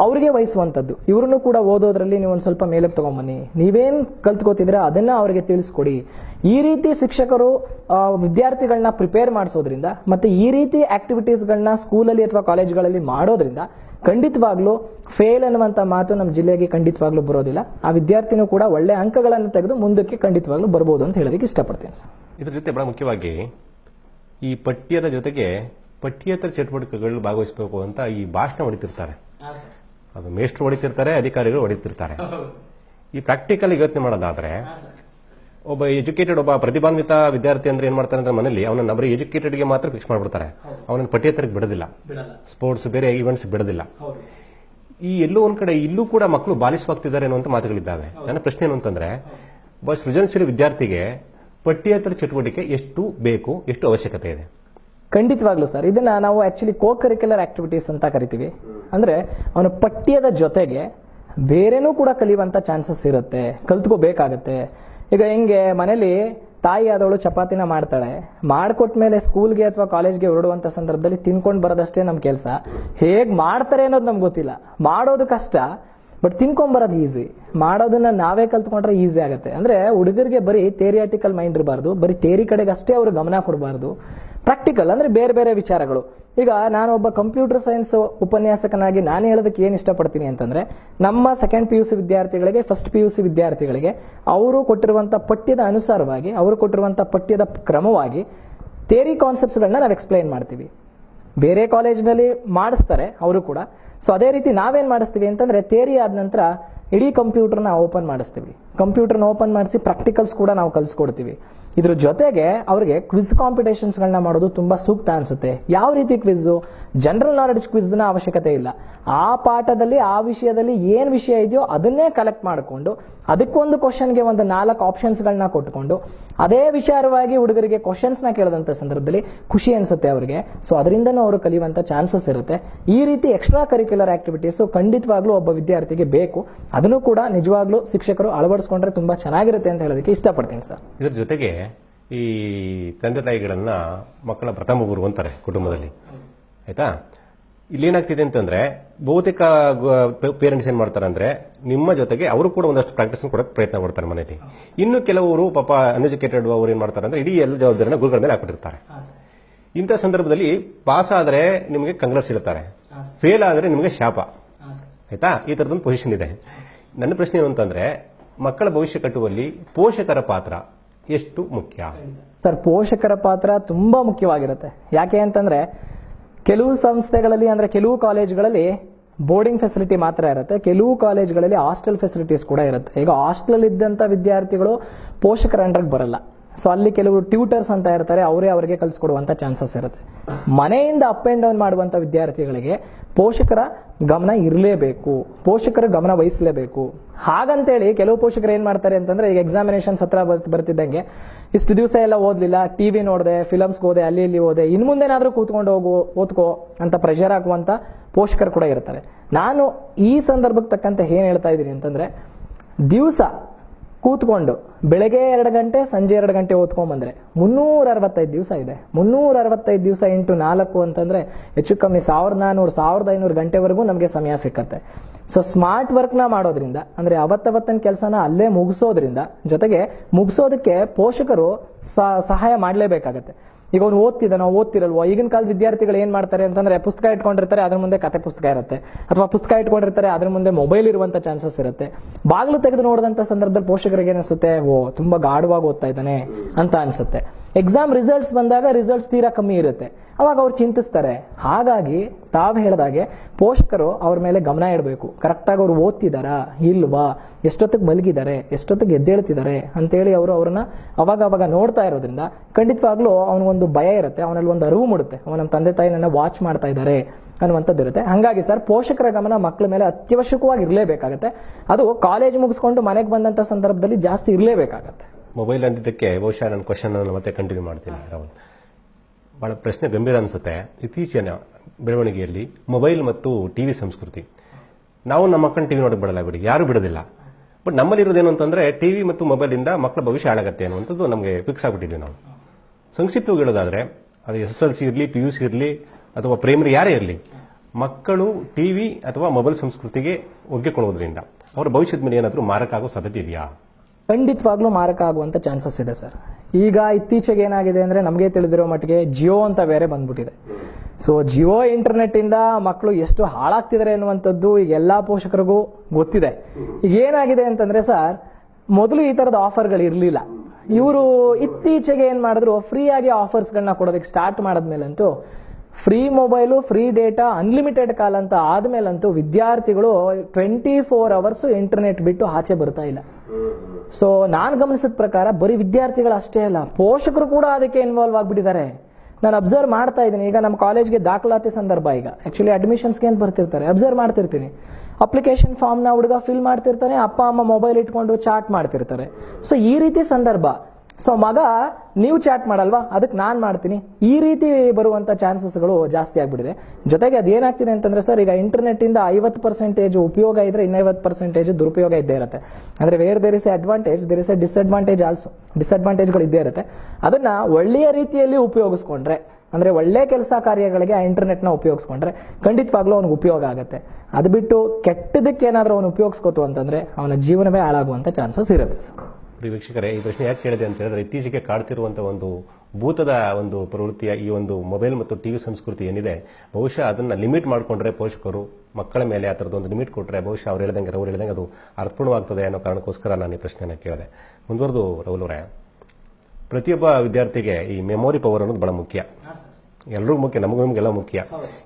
ಅವರಿಗೆ ವಹಿಸುವಂಥದ್ದು. ಇವ್ರನ್ನು ಕೂಡ ಓದೋದ್ರಲ್ಲಿ ನೀವು ಒಂದು ಸ್ವಲ್ಪ ಮೇಲೆ ತಗೊಂಬನ್ನಿ. ನೀವೇನ್ ಕಲ್ತ್ಕೋತಿದ್ರೆ ಅದನ್ನ ಅವರಿಗೆ ತಿಳಿಸ್ಕೊಡಿ. ಈ ರೀತಿ ಶಿಕ್ಷಕರು ವಿದ್ಯಾರ್ಥಿಗಳನ್ನ ಪ್ರಿಪೇರ್ ಮಾಡಿಸೋದ್ರಿಂದ ಮತ್ತೆ ಈ ರೀತಿ ಆಕ್ಟಿವಿಟೀಸ್ಗಳನ್ನ ಸ್ಕೂಲಲ್ಲಿ ಅಥವಾ ಕಾಲೇಜ್ಗಳಲ್ಲಿ ಮಾಡೋದ್ರಿಂದ ಖಂಡಿತವಾಗ್ಲೂ ಫೇಲ್ ಅನ್ನುವಂಥ ಮಾತು ನಮ್ಮ ಜಿಲ್ಲೆಗೆ ಖಂಡಿತವಾಗ್ಲೂ ಬರೋದಿಲ್ಲ. ಆ ವಿದ್ಯಾರ್ಥಿನೂ ಕೂಡ ಒಳ್ಳೆ ಅಂಕಗಳನ್ನು ತೆಗೆದು ಮುಂದಕ್ಕೆ ಖಂಡಿತವಾಗ್ಲೂ ಬರ್ಬೋದು ಅಂತ ಹೇಳೋದಕ್ಕೆ ಇಷ್ಟಪಡ್ತೀನಿ ಸರ್. ಇದ್ರ ಜೊತೆ ಬಹಳ ಮುಖ್ಯವಾಗಿ ಈ ಪಠ್ಯದ ಜೊತೆಗೆ ಪಠ್ಯೇತರ ಚಟುವಟಿಕೆಗಳಲ್ಲಿ ಭಾಗವಹಿಸಬೇಕು ಅಂತ ಈ ಭಾಷಣ ಹೊಡಿತಿರ್ತಾರೆ. ಅದು ಮೇಷ್ಟ್ರು ಹೊಡಿತಿರ್ತಾರೆ ಅಧಿಕಾರಿಗಳು ಹೊಡಿತಿರ್ತಾರೆ. ಈ ಪ್ರಾಕ್ಟಿಕಲ್ ಯೋಚನೆ ಮಾಡೋದಾದ್ರೆ ಒಬ್ಬ ಎಜುಕೇಟೆಡ್ ಒಬ್ಬ ಪ್ರತಿಭಾನ್ವಿತ ವಿದ್ಯಾರ್ಥಿ ಅಂದ್ರೆ ಏನ್ ಮಾಡ್ತಾರೆ ಅಂದ್ರೆ ಮನೇಲಿ ಅವನನ್ನ ಬರೀ ಎಜುಕೇಟೆಡ್ಗೆ ಮಾತ್ರ ಫಿಕ್ಸ್ ಮಾಡ್ಬಿಡ್ತಾರೆ. ಅವನನ್ನ ಪಠ್ಯೇತರಕ್ಕೆ ಬಿಡೋದಿಲ್ಲ. ಸ್ಪೋರ್ಟ್ಸ್ ಬೇರೆ ಈವೆಂಟ್ಸ್ ಬಿಡೋದಿಲ್ಲ. ಈ ಎಲ್ಲೋ ಒಂದ್ ಕಡೆ ಇಲ್ಲೂ ಕೂಡ ಮಕ್ಕಳು ಬಾಲಿಸವಾಗ್ತಿದ್ದಾರೆ ಅನ್ನುವಂಥ ಮಾತುಗಳಿದ್ದಾವೆ. ನನ್ನ ಪ್ರಶ್ನೆ ಏನು ಅಂತಂದ್ರೆ ಒಬ್ಬ ಸೃಜನಶೀಲ ವಿದ್ಯಾರ್ಥಿಗೆ ಪಠ್ಯೇತರ ಚಟುವಟಿಕೆ ಎಷ್ಟು ಬೇಕು ಎಷ್ಟು ಅವಶ್ಯಕತೆ ಇದೆ? ಖಂಡಿತವಾಗ್ಲೂ ಸರ್. ಇದನ್ನ ನಾವು ಆಕ್ಚುಲಿ ಕೋ ಕರಿಕ್ಯುಲರ್ ಆಕ್ಟಿವಿಟೀಸ್ ಅಂತ ಕರಿತೀವಿ. ಅಂದ್ರೆ ಅವನ ಪಠ್ಯದ ಜೊತೆಗೆ ಬೇರೆನೂ ಕೂಡ ಕಲಿಯುವಂತ ಚಾನ್ಸಸ್ ಇರುತ್ತೆ. ಕಲ್ತ್ಕೋಬೇಕಾಗತ್ತೆ. ಈಗ ಹೆಂಗೆ, ಮನೇಲಿ ತಾಯಿ ಆದವಳು ಚಪಾತಿನ ಮಾಡ್ತಾಳೆ. ಮಾಡ್ಕೊಟ್ಮೇಲೆ ಸ್ಕೂಲ್ಗೆ ಅಥವಾ ಕಾಲೇಜ್ಗೆ ಹೊರಡುವಂತ ಸಂದರ್ಭದಲ್ಲಿ ತಿನ್ಕೊಂಡು ಬರೋದಷ್ಟೇ ನಮ್ಮ ಕೆಲಸ. ಹೇಗ್ ಮಾಡ್ತಾರೆ ಅನ್ನೋದು ನಮ್ಗೆ ಗೊತ್ತಿಲ್ಲ. ಮಾಡೋದು ಕಷ್ಟ. ಬಟ್ ತಿನ್ಕೊಂಬರೋದು ಈಸಿ ಮಾಡೋದನ್ನ ನಾವೇ ಕಲ್ತ್ಕೊಂಡ್ರೆ ಈಸಿ ಆಗುತ್ತೆ. ಅಂದ್ರೆ ಹುಡುಗರಿಗೆ ಬರೀ ಥೇರಿಯಾಟಿಕಲ್ ಮೈಂಡ್ ಇರಬಾರ್ದು, ಬರೀ ಥೇರಿ ಕಡೆಗೆ ಅಷ್ಟೇ ಅವರು ಗಮನ ಕೊಡಬಾರ್ದು. ಪ್ರಾಕ್ಟಿಕಲ್ ಅಂದ್ರೆ ಬೇರೆ ಬೇರೆ ವಿಚಾರಗಳು. ಈಗ ನಾನು ಒಬ್ಬ ಕಂಪ್ಯೂಟರ್ ಸೈನ್ಸ್ ಉಪನ್ಯಾಸಕನಾಗಿ ನಾನು ಹೇಳೋದಕ್ಕೆ ಏನು ಇಷ್ಟಪಡ್ತೀನಿ ಅಂತಂದ್ರೆ, ನಮ್ಮ ಸೆಕೆಂಡ್ ಪಿ ಯು ಸಿ ವಿದ್ಯಾರ್ಥಿಗಳಿಗೆ ಫಸ್ಟ್ ಪಿ ಯು ಸಿ ವಿದ್ಯಾರ್ಥಿಗಳಿಗೆ ಅವರು ಕೊಟ್ಟಿರುವಂತ ಪಠ್ಯದ ಅನುಸಾರವಾಗಿ, ಅವರು ಕೊಟ್ಟಿರುವಂತ ಪಠ್ಯದ ಕ್ರಮವಾಗಿ ಥೇರಿ ಕಾನ್ಸೆಪ್ಟ್ಸ್ಗಳನ್ನ ನಾವು ಎಕ್ಸ್ಪ್ಲೈನ್ ಮಾಡ್ತೀವಿ. ಬೇರೆ ಕಾಲೇಜ್ನಲ್ಲಿ ಮಾಡಿಸ್ತಾರೆ, ಅವರು ಕೂಡ. ಸೊ ಅದೇ ರೀತಿ ನಾವೇನು ಮಾಡಿಸ್ತೀವಿ ಅಂತಂದ್ರೆ ಥೇರಿ ಆದ ನಂತರ ಇಡೀ ಕಂಪ್ಯೂಟರ್ನ ಓಪನ್ ಮಾಡಿಸ್ತೀವಿ. ಕಂಪ್ಯೂಟರ್ನ ಓಪನ್ ಮಾಡಿಸಿ ಪ್ರಾಕ್ಟಿಕಲ್ಸ್ ಕೂಡ ನಾವು ಕಲಿಸ್ಕೊಡ್ತೀವಿ. ಇದ್ರ ಜೊತೆಗೆ ಅವರಿಗೆ ಕ್ವಿಜ್ ಕಾಂಪಿಟೇಷನ್ಸ್ಗಳನ್ನ ಮಾಡೋದು ತುಂಬಾ ಸೂಕ್ತ ಅನ್ಸುತ್ತೆ. ಯಾವ ರೀತಿ ಕ್ವಿಜ್ ಜನರಲ್ ನಾಲೆಡ್ಜ್ ಕ್ವಿಜ್ನ ಅವಶ್ಯಕತೆ ಇಲ್ಲ. ಆ ಪಾಠದಲ್ಲಿ, ಆ ವಿಷಯದಲ್ಲಿ ಏನು ವಿಷಯ ಇದೆಯೋ ಅದನ್ನೇ ಕಲೆಕ್ಟ್ ಮಾಡಿಕೊಂಡು, ಅದಕ್ಕೊಂದು ಕ್ವಶನ್ಗೆ ಒಂದು ನಾಲ್ಕು ಆಪ್ಷನ್ಸ್ಗಳನ್ನ ಕೊಟ್ಟುಕೊಂಡು ಅದೇ ವಿಚಾರವಾಗಿ ಹುಡುಗರಿಗೆ ಕ್ವಶನ್ಸ್ನ ಕೇಳಿದಂಥ ಸಂದರ್ಭದಲ್ಲಿ ಖುಷಿ ಅನ್ಸುತ್ತೆ ಅವರಿಗೆ. ಸೊ ಅದರಿಂದನೂ ಅವರು ಕಲಿಯುವಂತ ಚಾನ್ಸಸ್ ಇರುತ್ತೆ. ಈ ರೀತಿ ಎಕ್ಸ್ಟ್ರಾ ಆಕ್ಟಿವಿಟೀಸ್ ಖಂಡಿತವಾಗ್ಲೂ ಒಬ್ಬ ವಿದ್ಯಾರ್ಥಿಗೆ ಬೇಕು. ಅದನ್ನು ಕೂಡ ನಿಜವಾಗ್ಲೂ ಶಿಕ್ಷಕರು ಅಳವಡಿಸ್ಕೊಂಡ್ರೆ ತುಂಬಾ ಚೆನ್ನಾಗಿರುತ್ತೆ ಅಂತ ಹೇಳೋದಕ್ಕೆ ಇಷ್ಟಪಡ್ತೀನಿ ಸರ್. ಇದ್ರ ಜೊತೆಗೆ ಈ ತಂದೆ ತಾಯಿಗಳನ್ನ ಮಕ್ಕಳ ಪ್ರಥಮ ಗುರು ಅಂತಾರೆ ಕುಟುಂಬದಲ್ಲಿ. ಆಯ್ತಾ? ಇಲ್ಲೇನಾಗ್ತಿದೆ ಅಂತಂದ್ರೆ ಬಹುತೇಕ ಪೇರೆಂಟ್ಸ್ ಏನ್ ಮಾಡ್ತಾರೆ ಅಂದ್ರೆ ನಿಮ್ಮ ಜೊತೆಗೆ ಅವರು ಕೂಡ ಒಂದಷ್ಟು ಪ್ರಾಕ್ಟೀಸ್ ಕೊಡಕ್ಕೆ ಪ್ರಯತ್ನ ಪಡ್ತಾರೆ ಮನೆಯಲ್ಲಿ. ಇನ್ನು ಕೆಲವರು ಪಾಪ ಅನ್ಎಜುಕೇಟೆಡ್ ಅವರು ಏನ್ ಮಾಡ್ತಾರೆ ಅಂದ್ರೆ ಇಡೀ ಎಲ್ಲ ಜವಾಬ್ದಾರಿನ ಗುರುಗಳ ಮೇಲೆ ಹಾಕ್ಬಿಟ್ಟಿರ್ತಾರೆ. ಇಂಥ ಸಂದರ್ಭದಲ್ಲಿ ಪಾಸ್ ಆದ್ರೆ ನಿಮಗೆ ಕಂಗ್ಲಾಟ್ಸ್ ಇಡ್ತಾರೆ ಫೇಲ್ ಆದರೆ ನಿಮಗೆ ಶಾಪ. ಆಯ್ತಾ? ಈ ತರದೊಂದು ಪೊಸಿಷನ್ ಇದೆ. ನನ್ನ ಪ್ರಶ್ನೆ ಏನು ಅಂತಂದ್ರೆ ಮಕ್ಕಳ ಭವಿಷ್ಯ ಕಟ್ಟುವಲ್ಲಿ ಪೋಷಕರ ಪಾತ್ರ ಎಷ್ಟು ಮುಖ್ಯ? ಸರ್ ಪೋಷಕರ ಪಾತ್ರ ತುಂಬಾ ಮುಖ್ಯವಾಗಿರುತ್ತೆ. ಯಾಕೆ ಅಂತಂದ್ರೆ ಕೆಲವು ಸಂಸ್ಥೆಗಳಲ್ಲಿ ಅಂದ್ರೆ ಕೆಲವು ಕಾಲೇಜ್ಗಳಲ್ಲಿ ಬೋರ್ಡಿಂಗ್ ಫೆಸಿಲಿಟಿ ಮಾತ್ರ ಇರುತ್ತೆ. ಕೆಲವು ಕಾಲೇಜ್ಗಳಲ್ಲಿ ಹಾಸ್ಟೆಲ್ ಫೆಸಿಲಿಟೀಸ್ ಕೂಡ ಇರುತ್ತೆ. ಈಗ ಹಾಸ್ಟೆಲ್ ಇದ್ದಂಥ ವಿದ್ಯಾರ್ಥಿಗಳು ಪೋಷಕರ ಅಂಡರ್ಗೆ ಬರಲ್ಲ. ಸೊ ಅಲ್ಲಿ ಕೆಲವರು ಟ್ಯೂಟರ್ಸ್ ಅಂತ ಇರ್ತಾರೆ, ಅವರೇ ಅವರಿಗೆ ಕಲಿಸ್ಕೊಡುವಂಥ ಚಾನ್ಸಸ್ ಇರುತ್ತೆ. ಮನೆಯಿಂದ ಅಪ್ ಆ್ಯಂಡ್ ಡೌನ್ ಮಾಡುವಂಥ ವಿದ್ಯಾರ್ಥಿಗಳಿಗೆ ಪೋಷಕರ ಗಮನ ಇರಲೇಬೇಕು. ಪೋಷಕರ ಗಮನ ವಹಿಸಲೇಬೇಕು. ಹಾಗಂತೇಳಿ ಕೆಲವು ಪೋಷಕರು ಏನು ಮಾಡ್ತಾರೆ ಅಂತಂದ್ರೆ, ಈಗ ಎಕ್ಸಾಮಿನೇಷನ್ಸ್ ಹತ್ರ ಬರ್ತ ಬರ್ತಿದ್ದಂಗೆ, ಇಷ್ಟು ದಿವಸ ಎಲ್ಲ ಓದಲಿಲ್ಲ ಟಿ ವಿ ನೋಡಿದೆ ಫಿಲಮ್ಸ್ಗೆ ಹೋದೆ ಅಲ್ಲಿ ಇಲ್ಲಿ ಓದೆ ಇನ್ನು ಮುಂದೆನಾದರೂ ಕೂತ್ಕೊಂಡು ಹೋಗು, ಓದ್ಕೋ ಅಂತ ಪ್ರೆಷರ್ ಹಾಕುವಂಥ ಪೋಷಕರು ಕೂಡ ಇರ್ತಾರೆ. ನಾನು ಈ ಸಂದರ್ಭಕ್ಕೆ ತಕ್ಕಂತೆ ಏನು ಹೇಳ್ತಾ ಇದ್ದೀನಿ ಅಂತಂದ್ರೆ, ದಿವಸ ಕೂತ್ಕೊಂಡು ಬೆಳಗ್ಗೆ ಎರಡು ಗಂಟೆ, ಸಂಜೆ ಎರಡು ಗಂಟೆ ಓದ್ಕೊಂಡ್ಬಂದ್ರೆ ಮುನ್ನೂರ ಅರವತ್ತೈದು ದಿವಸ ಇದೆ. ಮುನ್ನೂರ ಅರವತ್ತೈದು ದಿವಸ ಇಂಟು ನಾಲ್ಕು ಅಂತಂದ್ರೆ ಹೆಚ್ಚು ಕಮ್ಮಿ ಸಾವಿರದ ನಾನ್ನೂರು ಸಾವಿರದ ಐನೂರು ಗಂಟೆವರೆಗೂ ನಮಗೆ ಸಮಯ ಸಿಕ್ಕತ್ತೆ. ಸೊ ಸ್ಮಾರ್ಟ್ ವರ್ಕ್ನ ಮಾಡೋದ್ರಿಂದ, ಅಂದ್ರೆ ಅವತ್ತವತ್ತಿನ ಕೆಲಸನ ಅಲ್ಲೇ ಮುಗಿಸೋದ್ರಿಂದ ಜೊತೆಗೆ ಮುಗಿಸೋದಕ್ಕೆ ಪೋಷಕರು ಸಹಾಯ ಮಾಡಲೇಬೇಕಾಗತ್ತೆ. ಈಗ ಅವ್ನು ಓದ್ತಿದ್ದಾನೋ ಓದ್ತಿರಲ್ವೋ? ಈಗಿನ ಕಾಲದ ವಿದ್ಯಾರ್ಥಿಗಳು ಏನ್ ಮಾಡ್ತಾರೆ ಅಂತಂದ್ರೆ ಪುಸ್ತಕ ಇಟ್ಕೊಂಡಿರ್ತಾರೆ, ಅದ್ರ ಮುಂದೆ ಕತೆ ಪುಸ್ತಕ ಇರುತ್ತೆ. ಅಥವಾ ಪುಸ್ತಕ ಇಟ್ಕೊಂಡಿರ್ತಾರೆ, ಅದ್ರ ಮುಂದೆ ಮೊಬೈಲ್ ಇರುವಂತ ಚಾನ್ಸಸ್ ಇರುತ್ತೆ. ಬಾಗಿಲು ತೆಗೆದು ನೋಡಿದಂತ ಸಂದರ್ಭದಲ್ಲಿ ಪೋಷಕರಿಗೆ ಏನಿಸುತ್ತೆ ಓ, ತುಂಬಾ ಗಾಢವಾಗಿ ಓದ್ತಾ ಇದ್ದಾನೆ ಅಂತ ಅನ್ಸುತ್ತೆ. ಎಕ್ಸಾಮ್ ರಿಸಲ್ಟ್ಸ್ ಬಂದಾಗ ರಿಸಲ್ಟ್ಸ್ ತೀರಾ ಕಮ್ಮಿ ಇರುತ್ತೆ. ಅವಾಗ ಅವ್ರು ಚಿಂತಿಸ್ತಾರೆ. ಹಾಗಾಗಿ ತಾವು ಹೇಳಿದಾಗೆ ಪೋಷಕರು ಅವ್ರ ಮೇಲೆ ಗಮನ ಇಡಬೇಕು. ಕರೆಕ್ಟಾಗಿ ಅವ್ರು ಓದ್ತಿದಾರಾ? ಇಲ್ವಾ? ಎಷ್ಟೊತ್ತಿಗೆ ಮಲಗಿದ್ದಾರೆ ಎಷ್ಟೊತ್ತಿಗೆ ಎದ್ದೇಳ್ತಿದ್ದಾರೆ ಅಂತೇಳಿ ಅವರು ಅವ್ರನ್ನ ಅವಾಗ ಅವಾಗ ನೋಡ್ತಾ ಇರೋದ್ರಿಂದ ಖಂಡಿತವಾಗ್ಲೂ ಅವನಿಗೊಂದು ಭಯ ಇರುತ್ತೆ. ಅವನಲ್ಲಿ ಒಂದು ಅರಿವು ಮೂಡುತ್ತೆ. ಅವನ ನಮ್ಮ ತಂದೆ ತಾಯಿ ನನ್ನ ವಾಚ್ ಮಾಡ್ತಾ ಇದ್ದಾರೆ ಅನ್ನುವಂಥದ್ದು ಇರುತ್ತೆ. ಹಾಗಾಗಿ ಸರ್, ಪೋಷಕರ ಗಮನ ಮಕ್ಕಳ ಮೇಲೆ ಅತ್ಯವಶ್ಯಕವಾಗಿ ಇರಲೇಬೇಕಾಗತ್ತೆ. ಅದು ಕಾಲೇಜ್ ಮುಗಿಸ್ಕೊಂಡು ಮನೆಗೆ ಬಂದಂಥ ಸಂದರ್ಭದಲ್ಲಿ ಜಾಸ್ತಿ ಇರಲೇಬೇಕಾಗತ್ತೆ. ಮೊಬೈಲ್ ಅಂದಿದ್ದಕ್ಕೆ ಬಹುಶಃ ನನ್ನ ಕ್ವಶನ್ ಮತ್ತೆ ಕಂಟಿನ್ಯೂ ಮಾಡ್ತೀನಿ, ರಾಹುಲ್. ಭಾಳ ಪ್ರಶ್ನೆ ಗಂಭೀರ ಅನಿಸುತ್ತೆ. ಇತ್ತೀಚಿನ ಬೆಳವಣಿಗೆಯಲ್ಲಿ ಮೊಬೈಲ್ ಮತ್ತು ಟಿ ವಿ ಸಂಸ್ಕೃತಿ. ನಾವು ನಮ್ಮ ಮಕ್ಕಳನ್ನ ಟಿವಿ ನೋಡಕ್ ಬಿಡಲ್ಲ ಬಿಡಿ, ಯಾರು ಬಿಡೋದಿಲ್ಲ. ಬಟ್ ನಮ್ಮಲ್ಲಿ ಇರೋದೇನು ಟಿ ವಿ ಮತ್ತು ಮೊಬೈಲಿಂದ ಮಕ್ಕಳ ಭವಿಷ್ಯ ಹಾಳಾಗತ್ತೆ ಅನ್ನುವಂಥದ್ದು ನಮಗೆ ಫಿಕ್ಸ್ ಆಗ್ಬಿಟ್ಟಿದ್ವಿ ನಾವು. ಸಂಕ್ಷಿಪ್ತವಾಗಿ ಹೇಳೋದಾದ್ರೆ, ಅದು ಎಸ್ ಎಸ್ ಎಲ್ ಸಿ ಇರಲಿ ಪಿ ಯು ಸಿ ಇರಲಿ, ಅಥವಾ ಪ್ರೈಮರಿ ಯಾರೇ ಇರಲಿ, ಮಕ್ಕಳು ಟಿ ವಿ ಅಥವಾ ಮೊಬೈಲ್ ಸಂಸ್ಕೃತಿಗೆ ಒಗ್ಗಿಕೊಳ್ಳೋದ್ರಿಂದ ಅವರ ಭವಿಷ್ಯದ ಮೇಲೆ ಏನಾದರೂ ಮಾರಕ ಆಗೋ ಸಾಧ್ಯತೆ ಇದೆಯಾ? ಖಂಡಿತವಾಗ್ಲೂ ಮಾರಕ ಆಗುವಂತ ಚಾನ್ಸಸ್ ಇದೆ, ಸರ್. ಈಗ ಇತ್ತೀಚೆಗೆ ಏನಾಗಿದೆ ಅಂದ್ರೆ ನಮಗೆ ತಿಳಿದಿರೋ ಮಟ್ಟಿಗೆ ಜಿಯೋ ಅಂತ ಬೇರೆ ಬಂದ್ಬಿಟ್ಟಿದೆ. ಸೊ ಜಿಯೋ ಇಂಟರ್ನೆಟ್ ಇಂದ ಮಕ್ಕಳು ಎಷ್ಟು ಹಾಳಾಗ್ತಿದ್ದಾರೆ ಅನ್ನುವಂಥದ್ದು ಈಗ ಎಲ್ಲಾ ಪೋಷಕರಿಗೂ ಗೊತ್ತಿದೆ. ಈಗ ಏನಾಗಿದೆ ಅಂತಂದ್ರೆ ಸರ್, ಮೊದಲು ಈ ತರದ ಆಫರ್ಗಳು ಇರಲಿಲ್ಲ. ಇವರು ಇತ್ತೀಚೆಗೆ ಏನು ಮಾಡಿದ್ರು, ಫ್ರೀಯಾಗಿ ಆಫರ್ಸ್ಗಳನ್ನ ಕೊಡೋದಕ್ಕೆ start ಮಾಡಿದ್ಮೇಲಂತೂ free mobile free data unlimited call ಅಂತ ಆದಮೇಲಂತೂ ವಿದ್ಯಾರ್ಥಿಗಳು ಟ್ವೆಂಟಿ ಫೋರ್ ಅವರ್ಸ್ ಇಂಟರ್ನೆಟ್ ಬಿಟ್ಟು ಆಚೆ ಬರ್ತಾ ಇಲ್ಲ. ಸೊ ನಾನು ಗಮನಿಸಿದ ಪ್ರಕಾರ ಬರೀ ವಿದ್ಯಾರ್ಥಿಗಳು ಅಷ್ಟೇ ಅಲ್ಲ, ಪೋಷಕರು ಕೂಡ ಅದಕ್ಕೆ ಇನ್ವಾಲ್ವ್ ಆಗಿಬಿಟ್ಟಿದ್ದಾರೆ. ನಾನು ಅಬ್ಸರ್ವ್ ಮಾಡ್ತಾ ಇದ್ದೀನಿ. ಈಗ ನಮ್ಮ ಕಾಲೇಜ್ಗೆ ದಾಖಲಾತಿ ಸಂದರ್ಭ ಈಗ. ಆ್ಯಕ್ಚುಲಿ ಅಡ್ಮಿಷನ್ಸ್ಗೆ ಏನು ಬರ್ತಿರ್ತಾರೆ. ಅಬ್ಸರ್ವ್ ಮಾಡ್ತಿರ್ತೀನಿ. ಅಪ್ಲಿಕೇಶನ್ ಫಾರ್ಮ್ನ ಹುಡುಗ ಫಿಲ್ ಮಾಡ್ತಿರ್ತಾನೆ, ಅಪ್ಪ, ಅಮ್ಮ ಮೊಬೈಲ್ ಇಟ್ಕೊಂಡು ಚಾಟ್ ಮಾಡ್ತಿರ್ತಾರೆ. ಸೊ ಈ ರೀತಿ ಸಂದರ್ಭ. ಸೊ ಮಗ, ನೀವು ಚಾಟ್ ಮಾಡಲ್ವಾ? ಅದಕ್ಕೆ ನಾನು ಮಾಡ್ತೀನಿ. ಈ ರೀತಿ ಬರುವಂತ ಚಾನ್ಸಸ್ಗಳು ಜಾಸ್ತಿ ಆಗ್ಬಿಟ್ಟಿದೆ. ಜೊತೆಗೆ ಅದೇನಾಗ್ತಿದೆ ಅಂತಂದ್ರೆ ಸರ್ ಈಗ ಇಂಟರ್ನೆಟ್ ಇಂದ ಐವತ್ತು ಪರ್ಸೆಂಟೇಜ್ ಉಪಯೋಗ ಇದ್ದರೆ ಇನ್ನೈವತ್ತು ಪರ್ಸೆಂಟೇಜ್ ದುರುಪಯೋಗ ಇದ್ದೇ ಇರುತ್ತೆ. ಅಂದ್ರೆ where there is a advantage there is a disadvantage also ಡಿಸ್ಅಡ್ವಾಂಟೇಜ್ಗಳು ಇದ್ದೇ ಇರುತ್ತೆ. ಅದನ್ನ ಒಳ್ಳೆಯ ರೀತಿಯಲ್ಲಿ ಉಪಯೋಗಿಸ್ಕೊಂಡ್ರೆ, ಅಂದ್ರೆ ಒಳ್ಳೆ ಕೆಲಸ ಕಾರ್ಯಗಳಿಗೆ ಆ ಇಂಟರ್ನೆಟ್ನ ಉಪಯೋಗಿಸ್ಕೊಂಡ್ರೆ ಖಂಡಿತವಾಗ್ಲೂ ಅವ್ನಿಗೆ ಉಪಯೋಗ ಆಗುತ್ತೆ. ಅದು ಬಿಟ್ಟು ಕೆಟ್ಟದಕ್ಕೆ ಏನಾದರೂ ಅವನು ಉಪಯೋಗಿಸ್ಕೋತು ಅಂತಂದ್ರೆ ಅವನ ಜೀವನವೇ ಹಾಳಾಗುವಂತ ಚಾನ್ಸಸ್ ಇರುತ್ತೆ ಸರ್ ಪ್ರಿಯ ವೀಕ್ಷಕರೇ ಈ ಪ್ರಶ್ನೆ ಯಾಕೆ ಕೇಳಿದೆ ಅಂತ ಹೇಳಿದ್ರೆ ಇತ್ತೀಚೆಗೆ ಕಾಡ್ತಿರುವಂತಹ ಒಂದು ಭೂತದ ಒಂದು ಪ್ರವೃತ್ತಿಯ ಈ ಒಂದು ಮೊಬೈಲ್ ಮತ್ತು ಟಿವಿ ಸಂಸ್ಕೃತಿ ಏನಿದೆ ಬಹುಶಃ ಅದನ್ನ ಲಿಮಿಟ್ ಮಾಡಿಕೊಂಡ್ರೆ ಪೋಷಕರು ಮಕ್ಕಳ ಮೇಲೆ ಆ ಥರದ್ದು ಒಂದು ಲಿಮಿಟ್ ಕೊಟ್ಟರೆ ಬಹುಶಃ ಅವ್ರು ಹೇಳ್ದಂಗೆ ರೌಲ್ ಹೇಳ್ದಂಗೆ ಅದು ಅರ್ಥಪೂರ್ಣವಾಗ್ತದೆ ಅನ್ನೋ ಕಾರಣಕ್ಕೋಸ್ಕರ ನಾನು ಈ ಪ್ರಶ್ನೆಯನ್ನು ಕೇಳಿದೆ. ಮುಂದುವರೆದು ರೌಲ್ ಅವರೇ ಪ್ರತಿಯೊಬ್ಬ ವಿದ್ಯಾರ್ಥಿಗೆ ಈ ಮೆಮೊರಿ ಪವರ್ ಅನ್ನೋದು ಬಹಳ ಮುಖ್ಯ. ಎಲ್ರಿಗೂ ಮುಖ್ಯ ನಮಗೂ ನಿಮಗೆಲ್ಲ ಮುಖ್ಯ.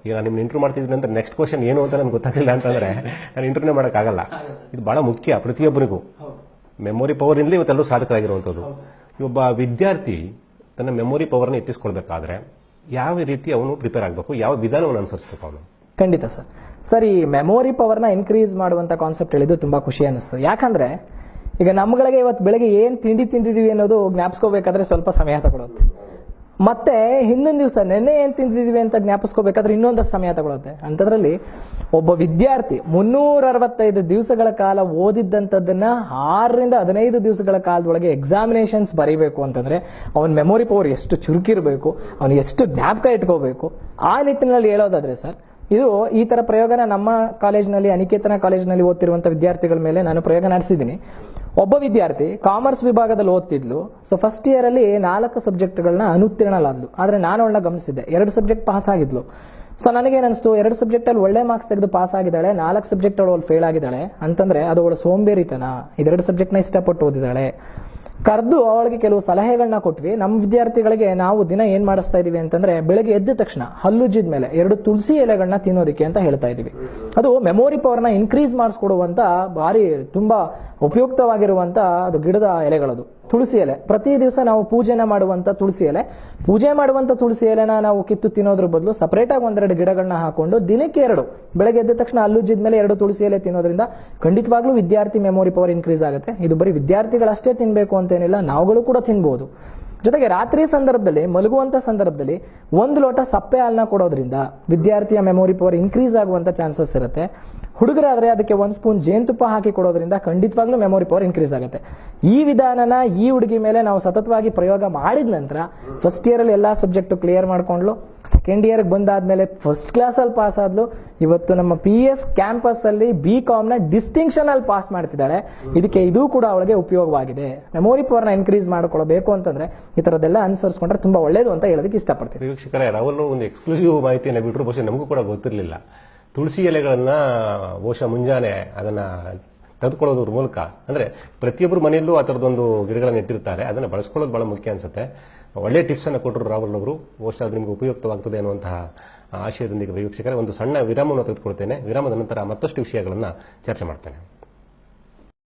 ಈಗ ನಾನು ನಿಮ್ಮ ಇಂಟರ್ವ್ಯೂ ಮಾಡ್ತಿದ್ದೀನಿ ಅಂತ ನೆಕ್ಸ್ಟ್ ಕ್ವಶನ್ ಏನು ಅಂತ ನನಗೆ ಗೊತ್ತಾಗಲಿಲ್ಲ ಅಂತಂದ್ರೆ ನಾನು ಇಂಟರ್ವ್ಯೂ ಮಾಡೋಕ್ಕಾಗಲ್ಲ. ಇದು ಬಹಳ ಮುಖ್ಯ ಪ್ರತಿಯೊಬ್ಬರಿಗೂ. ಮೆಮೊರಿ ಪವರಿಂದಲೇ ಇವತ್ತೆಲ್ಲರೂ ಸಾಧಕರಾಗಿರುವಂಥದ್ದು. ಒಬ್ಬ ವಿದ್ಯಾರ್ಥಿ ತನ್ನ ಮೆಮೊರಿ ಪವರ್ನ ಎತ್ತಿಸ್ಕೊಳ್ಬೇಕಾದ್ರೆ ಯಾವ ರೀತಿ ಅವನು ಪ್ರಿಪೇರ್ ಆಗಬೇಕು ಯಾವ ವಿಧಾನವನ್ನು ಅನುಸರಿಸಬೇಕು ಅವನು? ಖಂಡಿತ ಸರ್. ಸರ್ ಈ ಮೆಮೊರಿ ಪವರ್ನ ಇನ್ಕ್ರೀಸ್ ಮಾಡುವಂತ ಕಾನ್ಸೆಪ್ಟ್ ಹೇಳಿದ್ದು ತುಂಬಾ ಖುಷಿ ಅನಿಸ್ತು ಯಾಕಂದ್ರೆ ಈಗ ನಮ್ಗಳಿಗೆ ಇವತ್ತು ಬೆಳಗ್ಗೆ ಏನು ತಿಂಡಿ ತಿಂದಿದ್ದೀವಿ ಅನ್ನೋದು ಜ್ಞಾಪಿಸ್ಕೋಬೇಕಾದ್ರೆ ಸ್ವಲ್ಪ ಸಮಯ ತಗೊಳುತ್ತೆ. ಮತ್ತೆ ಹಿಂದಿನ ದಿವಸ ನೆನ್ನೆ ಏನು ತಿಂದಿದ್ದೀವಿ ಅಂತ ಜ್ಞಾಪಿಸ್ಕೋಬೇಕಾದ್ರೆ ಇನ್ನೊಂದಷ್ಟು ಸಮಯ ತಗೊಳುತ್ತೆ. ಅಂಥದ್ರಲ್ಲಿ ಒಬ್ಬ ವಿದ್ಯಾರ್ಥಿ ಮುನ್ನೂರ ಅರವತ್ತೈದು ದಿವಸಗಳ ಕಾಲ ಓದಿದ್ದಂಥದ್ದನ್ನ ಆರರಿಂದ ಹದಿನೈದು ದಿವಸಗಳ ಕಾಲದೊಳಗೆ ಎಕ್ಸಾಮಿನೇಷನ್ಸ್ ಬರೀಬೇಕು ಅಂತಂದ್ರೆ ಅವನ ಮೆಮೊರಿ ಪವರ್ ಎಷ್ಟು ಚುರುಕಿರಬೇಕು ಅವನು ಎಷ್ಟು ಜ್ಞಾಪಕ ಇಟ್ಕೋಬೇಕು, ಆ ನಿಟ್ಟಿನಲ್ಲಿ ಹೇಳೋದಾದ್ರೆ ಸರ್ ಇದು ಈ ತರ ಪ್ರಯೋಗನ ನಮ್ಮ ಕಾಲೇಜಿನಲ್ಲಿ, ಅನಿಕೇತನ ಕಾಲೇಜಿನಲ್ಲಿ ಓದ್ತಿರುವಂತ ವಿದ್ಯಾರ್ಥಿಗಳ ಮೇಲೆ ನಾನು ಪ್ರಯೋಗ ನಡೆಸಿದ್ದೀನಿ. ಒಬ್ಬ ವಿದ್ಯಾರ್ಥಿ ಕಾಮರ್ಸ್ ವಿಭಾಗದಲ್ಲಿ ಓದ್ತಿದ್ಲು. ಸೊ ಫಸ್ಟ್ ಇಯರ್ ಅಲ್ಲಿ ನಾಲ್ಕು ಸಬ್ಜೆಕ್ಟ್ಗಳನ್ನ ಅನುತ್ತೀರ್ಣಲಾದ್ಲು ಆದ್ರೆ ನಾನು ಅವಳನ್ನ ಗಮನಿಸಿದ್ದೆ. ಎರಡು ಸಬ್ಜೆಕ್ಟ್ ಪಾಸ್ ಆಗಿದ್ಲು. ಸೊ ನನಗೆ ಅನಿಸ್ತು ಎರಡು ಸಬ್ಜೆಕ್ಟ್ ಅಲ್ಲಿ ಒಳ್ಳೆ ಮಾರ್ಕ್ಸ್ ತೆಗೆದು ಪಾಸ್ ಆಗಿದ್ದಾಳೆ. ನಾಲ್ಕು ಸಬ್ಜೆಕ್ಟ್ ಅವಳು ಫೇಲ್ ಆಗಿದ್ದಾಳೆ. ಅಂತಂದ್ರೆ ಅದು ಅವಳು ಸೋಂಬೇರಿತನ. ಇದೆರಡು ಸಬ್ಜೆಕ್ಟ್ನ ಇಷ್ಟಪಟ್ಟು ಓದಿದ್ದಾಳೆ. ಕರೆದು ಅವಳಿಗೆ ಕೆಲವು ಸಲಹೆಗಳನ್ನ ಕೊಟ್ವಿ. ನಮ್ಮ ವಿದ್ಯಾರ್ಥಿಗಳಿಗೆ ನಾವು ದಿನ ಏನ್ ಮಾಡಿಸ್ತಾ ಇದೀವಿ ಅಂತಂದ್ರೆ ಬೆಳಗ್ಗೆ ಎದ್ದ ತಕ್ಷಣ ಹಲ್ಲುಜ್ಜಿದ ಮೇಲೆ ಎರಡು ತುಳಸಿ ಎಲೆಗಳನ್ನ ತಿನ್ನೋದಿಕ್ಕೆ ಅಂತ ಹೇಳ್ತಾ ಇದೀವಿ. ಅದು ಮೆಮೊರಿ ಪವರ್ನ ಇನ್ಕ್ರೀಸ್ ಮಾಡಿಸ್ಕೊಡುವಂತ ಭಾರಿ ತುಂಬಾ ಉಪಯುಕ್ತವಾಗಿರುವಂತ ಅದು ಗಿಡದ ಎಲೆಗಳದು. ತುಳಸಿ ಎಲೆ. ಪ್ರತಿ ದಿವಸ ನಾವು ಪೂಜೆನ ಮಾಡುವಂತ ತುಳಸಿ ಎಲೆ. ಪೂಜೆ ಮಾಡುವಂತ ತುಳಸಿ ಎಲೆನ ನಾವು ಕಿತ್ತು ತಿನ್ನೋದ್ರ ಬದಲು ಸಪರೇಟ್ ಆಗಿ ಒಂದೆರಡು ಗಿಡಗಳನ್ನ ಹಾಕೊಂಡು ದಿನಕ್ಕೆ ಎರಡು. ಬೆಳಗ್ಗೆ ಎದ್ದ ತಕ್ಷಣ ಅಲ್ಲುಜ್ಜಿದ ಮೇಲೆ ಎರಡು ತುಳಸಿ ಎಲೆ ತಿನ್ನೋದ್ರಿಂದ ಖಂಡಿತವಾಗ್ಲೂ ವಿದ್ಯಾರ್ಥಿ ಮೆಮೊರಿ ಪವರ್ ಇನ್ಕ್ರೀಸ್ ಆಗುತ್ತೆ. ಇದು ಬರೀ ವಿದ್ಯಾರ್ಥಿಗಳಷ್ಟೇ ತಿನ್ಬೇಕು ಅಂತೇನಿಲ್ಲ, ನಾವುಗಳು ಕೂಡ ತಿನ್ಬಹುದು ಜೊತೆಗೆ ರಾತ್ರಿ ಸಂದರ್ಭದಲ್ಲಿ, ಮಲಗುವಂತ ಸಂದರ್ಭದಲ್ಲಿ ಒಂದು ಲೋಟ ಸಪ್ಪೆ ಹಾಲನ್ನ ಕೊಡೋದ್ರಿಂದ ವಿದ್ಯಾರ್ಥಿಯ ಮೆಮೊರಿ ಪವರ್ ಇನ್ಕ್ರೀಸ್ ಆಗುವಂತ ಚಾನ್ಸಸ್ ಇರುತ್ತೆ. ಹುಡುಗರಾದ್ರೆ ಅದಕ್ಕೆ ಒಂದು ಸ್ಪೂನ್ ಜೇನುತುಪ್ಪ ಹಾಕಿ ಕೊಡೋದ್ರಿಂದ ಖಂಡಿತವಾಗ್ಲೂ ಮೆಮೊರಿ ಪವರ್ ಇನ್ಕ್ರೀಸ್ ಆಗುತ್ತೆ. ಈ ವಿಧಾನನ ಈ ಹುಡುಗಿ ಮೇಲೆ ನಾವು ಸತತವಾಗಿ ಪ್ರಯೋಗ ಮಾಡಿದ ನಂತರ ಫಸ್ಟ್ ಇಯರಲ್ಲಿ ಎಲ್ಲ ಸಬ್ಜೆಕ್ಟು ಕ್ಲಿಯರ್ ಮಾಡ್ಕೊಂಡ್ಲು. ಸೆಕೆಂಡ್ ಇಯರ್ಗೆ ಬಂದಾದ್ಮೇಲೆ ಫಸ್ಟ್ ಕ್ಲಾಸಲ್ಲಿ ಪಾಸ್ ಆದ್ಲು. ಇವತ್ತು ನಮ್ಮ ಪಿ ಎಸ್ ಕ್ಯಾಂಪಸ್ ಅಲ್ಲಿ ಬಿ ಕಾಮ್ ಡಿಸ್ಟಿಂಕ್ಷನಲ್ಲಿ ಪಾಸ್ ಮಾಡ್ತಿದ್ದಾಳೆ. ಇದಕ್ಕೆ ಇದು ಕೂಡ ಅವಳಿಗೆ ಉಪಯೋಗವಾಗಿದೆ. ಮೆಮೊರಿ ಪವರ್ನ ಇನ್ಕ್ರೀಸ್ ಮಾಡ್ಕೊಳ್ಬೇಕು ಅಂತಂದ್ರೆ ಈ ಥರದ್ದೆಲ್ಲ ಅನುಸರಿಸ್ಕೊಂಡ್ರೆ ತುಂಬಾ ಒಳ್ಳೇದು ಅಂತ ಹೇಳೋದಕ್ಕೆ ಇಷ್ಟಪಡ್ತೀನಿ. ವೀಕ್ಷಕರೇ ರಾಹುಲ್ ಒಂದು ಎಕ್ಸ್ಕ್ಲೂಸಿವ್ ಮಾಹಿತಿಯನ್ನು ಬಿಟ್ಟರು ಬಹುಶಃ ನಮಗೂ ಕೂಡ ಗೊತ್ತಿರಲಿಲ್ಲ. ತುಳಸಿ ಎಲೆಗಳನ್ನು ಬಹುಶಃ ಮುಂಜಾನೆ ಅದನ್ನ ತೆಗೆದುಕೊಳ್ಳೋದ್ರ ಮೂಲಕ, ಅಂದ್ರೆ ಪ್ರತಿಯೊಬ್ಬರು ಮನೆಯಲ್ಲೂ ಆ ಥರದೊಂದು ಗಿಡಗಳನ್ನ ಇಟ್ಟಿರ್ತಾರೆ ಅದನ್ನ ಬಳಸ್ಕೊಳ್ಳೋದು ಬಹಳ ಮುಖ್ಯ ಅನ್ಸುತ್ತೆ. ಒಳ್ಳೆ ಟಿಪ್ಸ್ ಅನ್ನು ಕೊಟ್ಟರು ರಾಹುಲ್ ಅವರು ಬಹುಶಃ ಅದು ನಿಮಗೆ ಉಪಯುಕ್ತವಾಗ್ತದೆ ಅನ್ನುವಂತಹ ಆಶಯದೊಂದಿಗೆ ವೀಕ್ಷಕರೇ, ಒಂದು ಸಣ್ಣ ವಿರಾಮವನ್ನು ತೆಗೆದುಕೊಳ್ತೇನೆ. ವಿರಾಮದ ನಂತರ ಮತ್ತಷ್ಟು ವಿಷಯಗಳನ್ನು ಚರ್ಚೆ ಮಾಡ್ತೇನೆ.